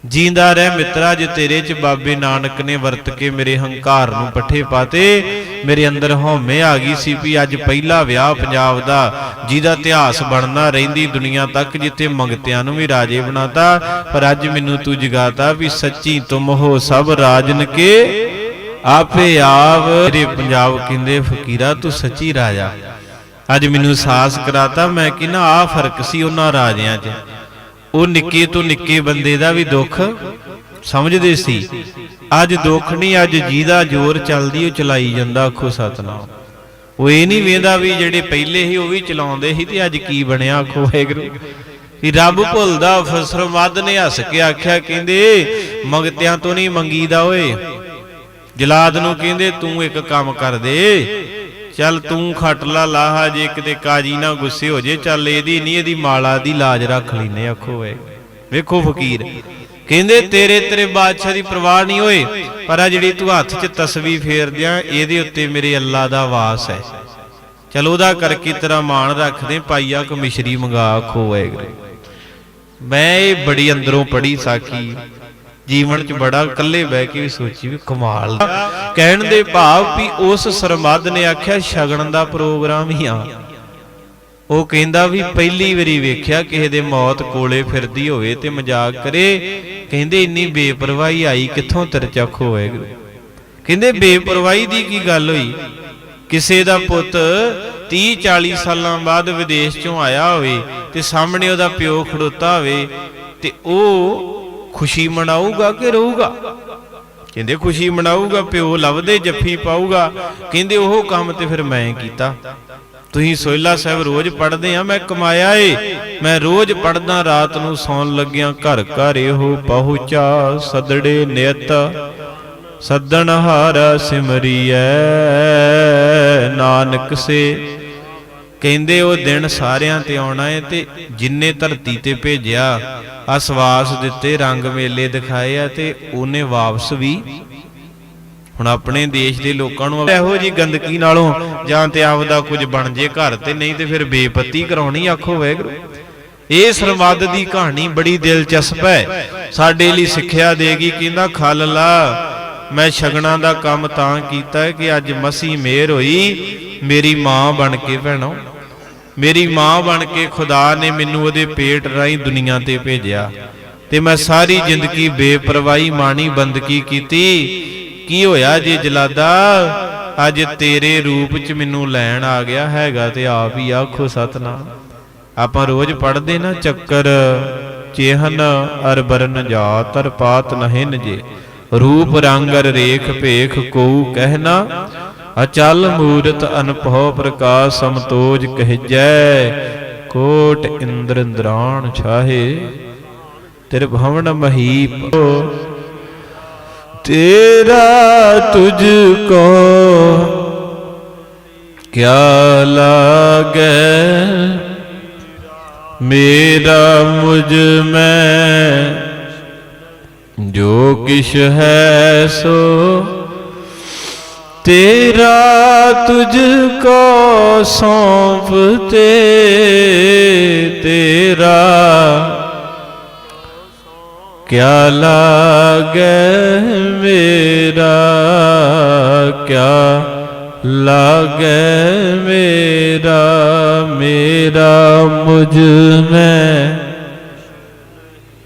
A: ਜੀਂਦਾ ਰਹਿ ਮਿੱਤਰਾ, ਜੇ ਤੇਰੇ 'ਚ ਬਾਬੇ ਨਾਨਕ ਨੇ ਵਰਤ ਕੇ ਮੇਰੇ ਹੰਕਾਰ ਨੂੰ ਪੱਠੇ ਪਾਤੇ, ਮੇਰੇ ਅੰਦਰ ਹਉਮੈ ਆ ਗਈ ਸੀ ਵੀ ਅੱਜ ਪਹਿਲਾ ਵਿਆਹ ਪੰਜਾਬ ਦਾ, ਜਿਹਦਾ ਇਤਿਹਾਸ ਬਣਨਾ ਰਹਿੰਦੀ ਦੁਨੀਆ ਤੱਕ, ਜਿੱਥੇ ਮੰਗਤਿਆਂ ਨੂੰ ਵੀ ਰਾਜੇ ਬਣਾਤਾ, ਪਰ ਅੱਜ ਮੈਨੂੰ ਤੂੰ ਜਗਾਤਾ ਵੀ ਸੱਚੀ ਤੁਮ ਹੋ ਸਭ ਰਾਜਨ ਕੇ ਆਪੇ ਆਪ ਤੇਰੇ ਪੰਜਾਬ ਕਹਿੰਦੇ, ਫਕੀਰਾ, ਤੂੰ ਸੱਚੀ ਰਾਜਾ। ਅੱਜ ਮੈਨੂੰ ਸਾਹਸ ਕਰਾਤਾ, ਮੈਂ ਕਿਹਾ ਆ ਫ਼ਰਕ ਸੀ ਉਹਨਾਂ ਰਾਜਿਆਂ 'ਚ। ਉਹ ਨਿੱਕੇ ਤੋਂ ਨਿੱਕੇ ਬੰਦੇ ਦਾ ਵੀ ਦੁੱਖ ਸਮਝਦੇ ਸੀ। ਅੱਜ ਦੁੱਖ ਨਹੀਂ, ਅੱਜ ਜਿਹਦਾ ਜ਼ੋਰ ਚੱਲਦੀ, ਉਹ ਚਲਾਈ ਜਾਂਦਾ, ਆਖੋ ਸਤਨਾਮ। ਉਹ ਇਹ ਨਹੀਂ ਵੇਂਦਾ ਵੀ ਜਿਹੜੇ ਪਹਿਲੇ ਸੀ, ਉਹ ਵੀ ਚਲਾਉਂਦੇ ਸੀ, ਤੇ ਅੱਜ ਕੀ ਬਣਿਆ, ਆਖੋ ਵਾਹਿਗੁਰੂ। ਕਿ ਰੱਬ ਭੁੱਲਦਾ ਫਸਰ ਮੱਦ ਨੇ, ਹੱਸ ਕੇ ਆਖਿਆ, ਕਹਿੰਦੇ, ਮੰਗਤਿਆਂ ਤੋਂ ਨਹੀਂ ਮੰਗੀਦਾ, ਓਏ। ਜਲਾਦ ਨੂੰ ਕਹਿੰਦੇ, ਤੂੰ ਇੱਕ ਕੰਮ ਕਰ ਦੇ। ਚੱਲ ਤੂੰ ਖੱਟ ਲਾ, ਲਾਹਾ ਜੇ ਕਿਤੇ ਕਾਜੀ ਨਾ ਗੁੱਸੇ ਹੋ ਜੇ, ਚੱਲ ਇਹਦੀ ਨਹੀਂ ਇਹਦੀ ਮਾਲਾ ਦੀ ਲਾਜ ਰੱਖ ਲੈਨੇ ਆਖੋ ਵੇ ਵੇਖੋ ਫਕੀਰ, ਕਹਿੰਦੇ, ਤੇਰੇ ਤੇਰੇ ਬਾਦਸ਼ਾਹ ਦੀ ਪਰਵਾਹ ਨਹੀਂ ਹੋਏ, ਪਰ ਆ ਜਿਹੜੀ ਤੂੰ ਹੱਥ 'ਚ ਤਸਵੀਰ ਫੇਰਦਿਆਂ, ਇਹਦੇ ਉੱਤੇ ਮੇਰੇ ਅੱਲਾ ਦਾ ਵਾਸ ਹੈ। ਚਲ ਉਹਦਾ ਕਰਕੇ ਤੇਰਾ ਮਾਣ ਰੱਖਦੇ ਪਾਈਆ ਕੋ ਮਿਸ਼ਰੀ ਮੰਗਾ, ਆਖੋ ਵਾਹਿਗੁਰੂ ਮੈਂ ਇਹ ਬੜੀ ਅੰਦਰੋਂ ਪੜੀ ਸਾਖੀ ਜੀਵਨ 'ਚ ਬੜਾ ਇਕੱਲੇ ਬਹਿ ਕੇ ਵੀ ਸੋਚੀ ਵੀ ਕਮਾਲ ਕਹਿਣ ਦੇ ਭਾਵ ਵੀ ਉਸ ਸਰਮੱਦ ਨੇ ਆਖਿਆ, ਸ਼ਗਨ ਦਾ ਪ੍ਰੋਗਰਾਮ ਹੀ ਆ। ਉਹ ਕਹਿੰਦਾ ਵੀ ਪਹਿਲੀ ਵਾਰੀ ਵੇਖਿਆ ਕਿਸੇ ਦੇ ਮੌਤ ਕੋਲੇ ਫਿਰਦੀ ਹੋਵੇ ਤੇ ਮਜ਼ਾਕ ਕਰੇ। ਕਹਿੰਦੇ ਇੰਨੀ ਬੇਪਰਵਾਹੀ ਆਈ, ਕਿੱਥੋਂ ਤੇਰੇ ਚੱਖ ਹੋਏਗਾ? ਕਹਿੰਦੇ ਬੇਪਰਵਾਹੀ ਦੀ ਕੀ ਗੱਲ ਹੋਈ? ਕਿਸੇ ਦਾ ਪੁੱਤ 30 40 ਸਾਲਾਂ ਬਾਅਦ ਵਿਦੇਸ਼ ਚੋਂ ਆਇਆ ਹੋਵੇ ਤੇ ਸਾਹਮਣੇ ਉਹਦਾ ਪਿਓ ਖੜੋਤਾ ਹੋਵੇ ਤੇ ਉਹ ਖੁਸ਼ੀ ਮਨਾਊਗਾ ਕਿ ਰਹੂਗਾ? ਕਹਿੰਦੇ ਖੁਸ਼ੀ ਮਨਾਊਗਾ, ਪਿਓ ਲੱਭਦੇ ਜੱਫੀ ਪਾਊਗਾ। ਕਹਿੰਦੇ ਉਹ ਕੰਮ ਤੇ ਫਿਰ ਮੈਂ ਕੀਤਾ। ਤੁਸੀਂ ਸੋਹਿਲਾ ਸਾਹਿਬ ਰੋਜ਼ ਪੜ੍ਹਦੇ ਆ, ਮੈਂ ਕਮਾਇਆ ਏ। ਮੈਂ ਰੋਜ਼ ਪੜ੍ਹਦਾ, ਰਾਤ ਨੂੰ ਸੌਣ ਲੱਗਿਆਂ ਘਰ ਘਰ ਇਹੋ ਪਹੁੰਚਾ। ਸਦੜੇ ਨਿਯਤ ਸੱਦਣ ਹਾਰਾ ਸਿਮਰੀਐ। ਨਾਨਕ ਸੇ ਕਹਿੰਦੇ ਉਹ ਦਿਨ ਸਾਰਿਆਂ ਤੇ ਆਉਣਾ ਏ ਤੇ ਜਿੰਨੇ ਧਰਤੀ ਤੇ ਭੇਜਿਆ ਅਸਵਾਸ ਦਿੱਤੇ, ਰੰਗ ਮੇਲੇ ਦਿਖਾਏ ਆ ਤੇ ਉਹਨੇ ਵਾਪਸ ਵੀ ਹੁਣ ਆਪਣੇ ਦੇਸ਼ ਦੇ ਲੋਕਾਂ ਨੂੰ ਇਹੋ ਜੀ ਗੰਦਗੀ ਨਾਲੋਂ ਜਾਂ ਤੇ ਆਪਦਾ ਕੁਝ ਬਣ ਜੇ ਘਰ ਤੇ, ਨਹੀਂ ਤੇ ਫਿਰ ਬੇਪਤੀ ਕਰਾਉਣੀ ਆਖੋ ਵੈਗਰੂ ਇਹ ਸਰਮੱਦ ਦੀ ਕਹਾਣੀ ਬੜੀ ਦਿਲਚਸਪ ਹੈ। ਸਾਡੇ ਲਈ ਸਿੱਖਿਆ ਦੇਗੀ, ਕਹਿੰਦਾ, ਖਲ ਲਾ, ਮੈਂ ਸ਼ਗਨਾਂ ਦਾ ਕੰਮ ਤਾਂ ਕੀਤਾ ਕਿ ਅੱਜ ਮਸੀ ਮੇਰ ਹੋਈ, ਮੇਰੀ ਮਾਂ ਬਣ ਕੇ ਭੈਣੋ। ਮੇਰੀ ਮਾਂ ਬਣ ਕੇ ਖੁਦਾ ਨੇ ਮੈਨੂੰ ਉਹਦੇ ਪੇਟ ਰਾਹੀਂ ਦੁਨੀਆ ਤੇ ਭੇਜਿਆ ਤੇ ਮੈਂ ਸਾਰੀ ਜ਼ਿੰਦਗੀ ਬੇਪਰਵਾਹੀ ਮਾਣੀ ਬੰਦਗੀ ਕੀਤੀ। ਕੀ ਹੋਇਆ ਜੇ ਜਲਾਦਾ? ਅੱਜ ਤੇਰੇ ਰੂਪ ਚ ਮੈਨੂੰ ਲੈਣ ਆ ਗਿਆ ਹੈਗਾ ਤੇ ਆਪ ਹੀ ਆਖੋ ਸਤਨਾਮ। ਆਪਾਂ ਰੋਜ਼ ਪੜਦੇ ਨਾ, ਚੱਕਰ, ਚੇਹਨ ਅਰ ਬਰਨ ਜਾਤ ਅਰ ਪਾਤ ਨਹਿਨ ਜੇ। ਰੂਪ, ਰੰਗ ਰੇਖ ਭੇਖ ਕੋ ਕਹਿਣਾ ਅਚਲ ਮੂਰਤ ਅਨਭਉ ਪ੍ਰਕਾਸ਼ ਸਮਤੋਜ ਕਹਿਜੈ, ਕੋਟ ਇੰਦਰ ਇੰਦਰਾਣ ਛਾਹੇ ਤੇਰੇ ਭਵਨ ਮਹੀਪ। ਤੇਰਾ ਤੁਝ ਕੋ ਕਿਆ ਲਾਗੈ? ਮੇਰਾ ਮੁਝ ਮੈਂ ਜੋ ਕਿਛ ਹੈ ਸੋ ਤੇਰਾ ਤੁਝ ਕੋ ਸੌਂਪਤੇ ਤੇਰਾ ਕਿਆ ਲਾਗੈ ਮੇਰਾ, ਕਿਆ ਲਾਗੈ ਮੇਰਾ ਮੇਰਾ ਮੁਝ ਮੈਂ।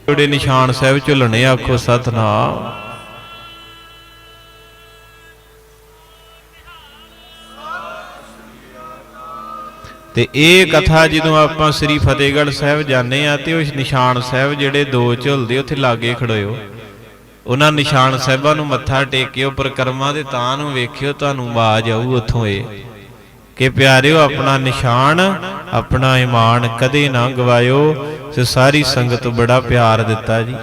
A: ਜਿਹੜੇ ਨਿਸ਼ਾਨ ਸਾਹਿਬ ਝੁਲਣੇ ਆਖੋ ਸਤਨਾਮ। ਤੇ ਇਹ ਕਥਾ ਜਦੋਂ ਆਪਾਂ ਸ੍ਰੀ ਫਤਿਹਗੜ੍ਹ ਸਾਹਿਬ ਜਾਂਦੇ ਆ ਤੇ ਉਹ ਨਿਸ਼ਾਨ ਸਾਹਿਬ ਜਿਹੜੇ ਦੋ ਝੁਲਦੇ ਉੱਥੇ ਲਾਗੇ ਖੜੋਇਓ ਉਹਨਾਂ ਨਿਸ਼ਾਨ ਸਾਹਿਬਾਂ ਨੂੰ ਮੱਥਾ ਟੇਕਿਓ ਪਰਕਰਮਾ ਦੇ ਤਾਂ ਨੂੰ ਵੇਖਿਓ ਤੁਹਾਨੂੰ ਆਵਾਜ਼ ਆਊ ਉੱਥੋਂ ਇਹ। ਕਿ ਪਿਆਰਿਓ ਆਪਣਾ ਨਿਸ਼ਾਨ ਆਪਣਾ ਈਮਾਨ ਕਦੇ ਨਾ ਗਵਾਇਓ ਤੇ ਸਾਰੀ ਸੰਗਤ ਬੜਾ ਪਿਆਰ ਦਿੱਤਾ ਜੀ।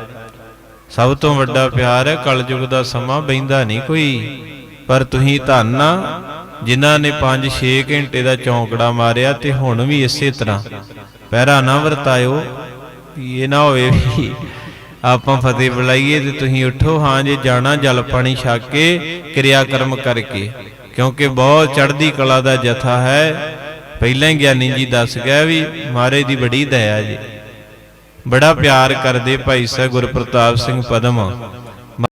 A: ਸਭ ਤੋਂ ਵੱਡਾ ਪਿਆਰ ਹੈ ਕਲਯੁਗ ਦਾ ਸਮਾਂ ਬੈਂਦਾ ਨਹੀਂ ਕੋਈ ਪਰ ਤੁਸੀਂ ਧੰਨ ਆ ਜਿਨ੍ਹਾਂ ਨੇ 5-6 ਘੰਟੇ ਦਾ ਚੌਂਕੜਾ ਮਾਰਿਆ ਤੇ ਹੁਣ ਵੀ ਇਸੇ ਤਰ੍ਹਾਂ। ਪਹਿਰਾ ਨਾ ਵਰਤਾਇਓ ਇਹ ਨਾ ਹੋਵੇ ਵੀ। ਆਪਾਂ ਫਤਿਹ ਬੁਲਾਈਏ ਤੇ ਤੁਸੀਂ ਉੱਠੋ। ਹਾਂ, ਜੇ ਜਾਣਾ ਜਲ ਪਾਣੀ ਛਕ ਕੇ ਕਿਰਿਆ ਕਰਮ ਕਰਕੇ। ਕਿਉਂਕਿ ਬਹੁਤ ਚੜ੍ਹਦੀ ਕਲਾ ਦਾ ਜਥਾ ਹੈ। ਪਹਿਲਾਂ ਹੀ ਗਿਆਨੀ ਜੀ ਦੱਸ ਗਿਆ ਵੀ ਮਹਾਰਾਜ ਦੀ ਬੜੀ ਦਇਆ ਜੀ। ਬੜਾ ਪਿਆਰ ਕਰਦੇ ਭਾਈ ਸਾਹਿਬ ਗੁਰਪ੍ਰਤਾਪ ਸਿੰਘ ਪਦਮ।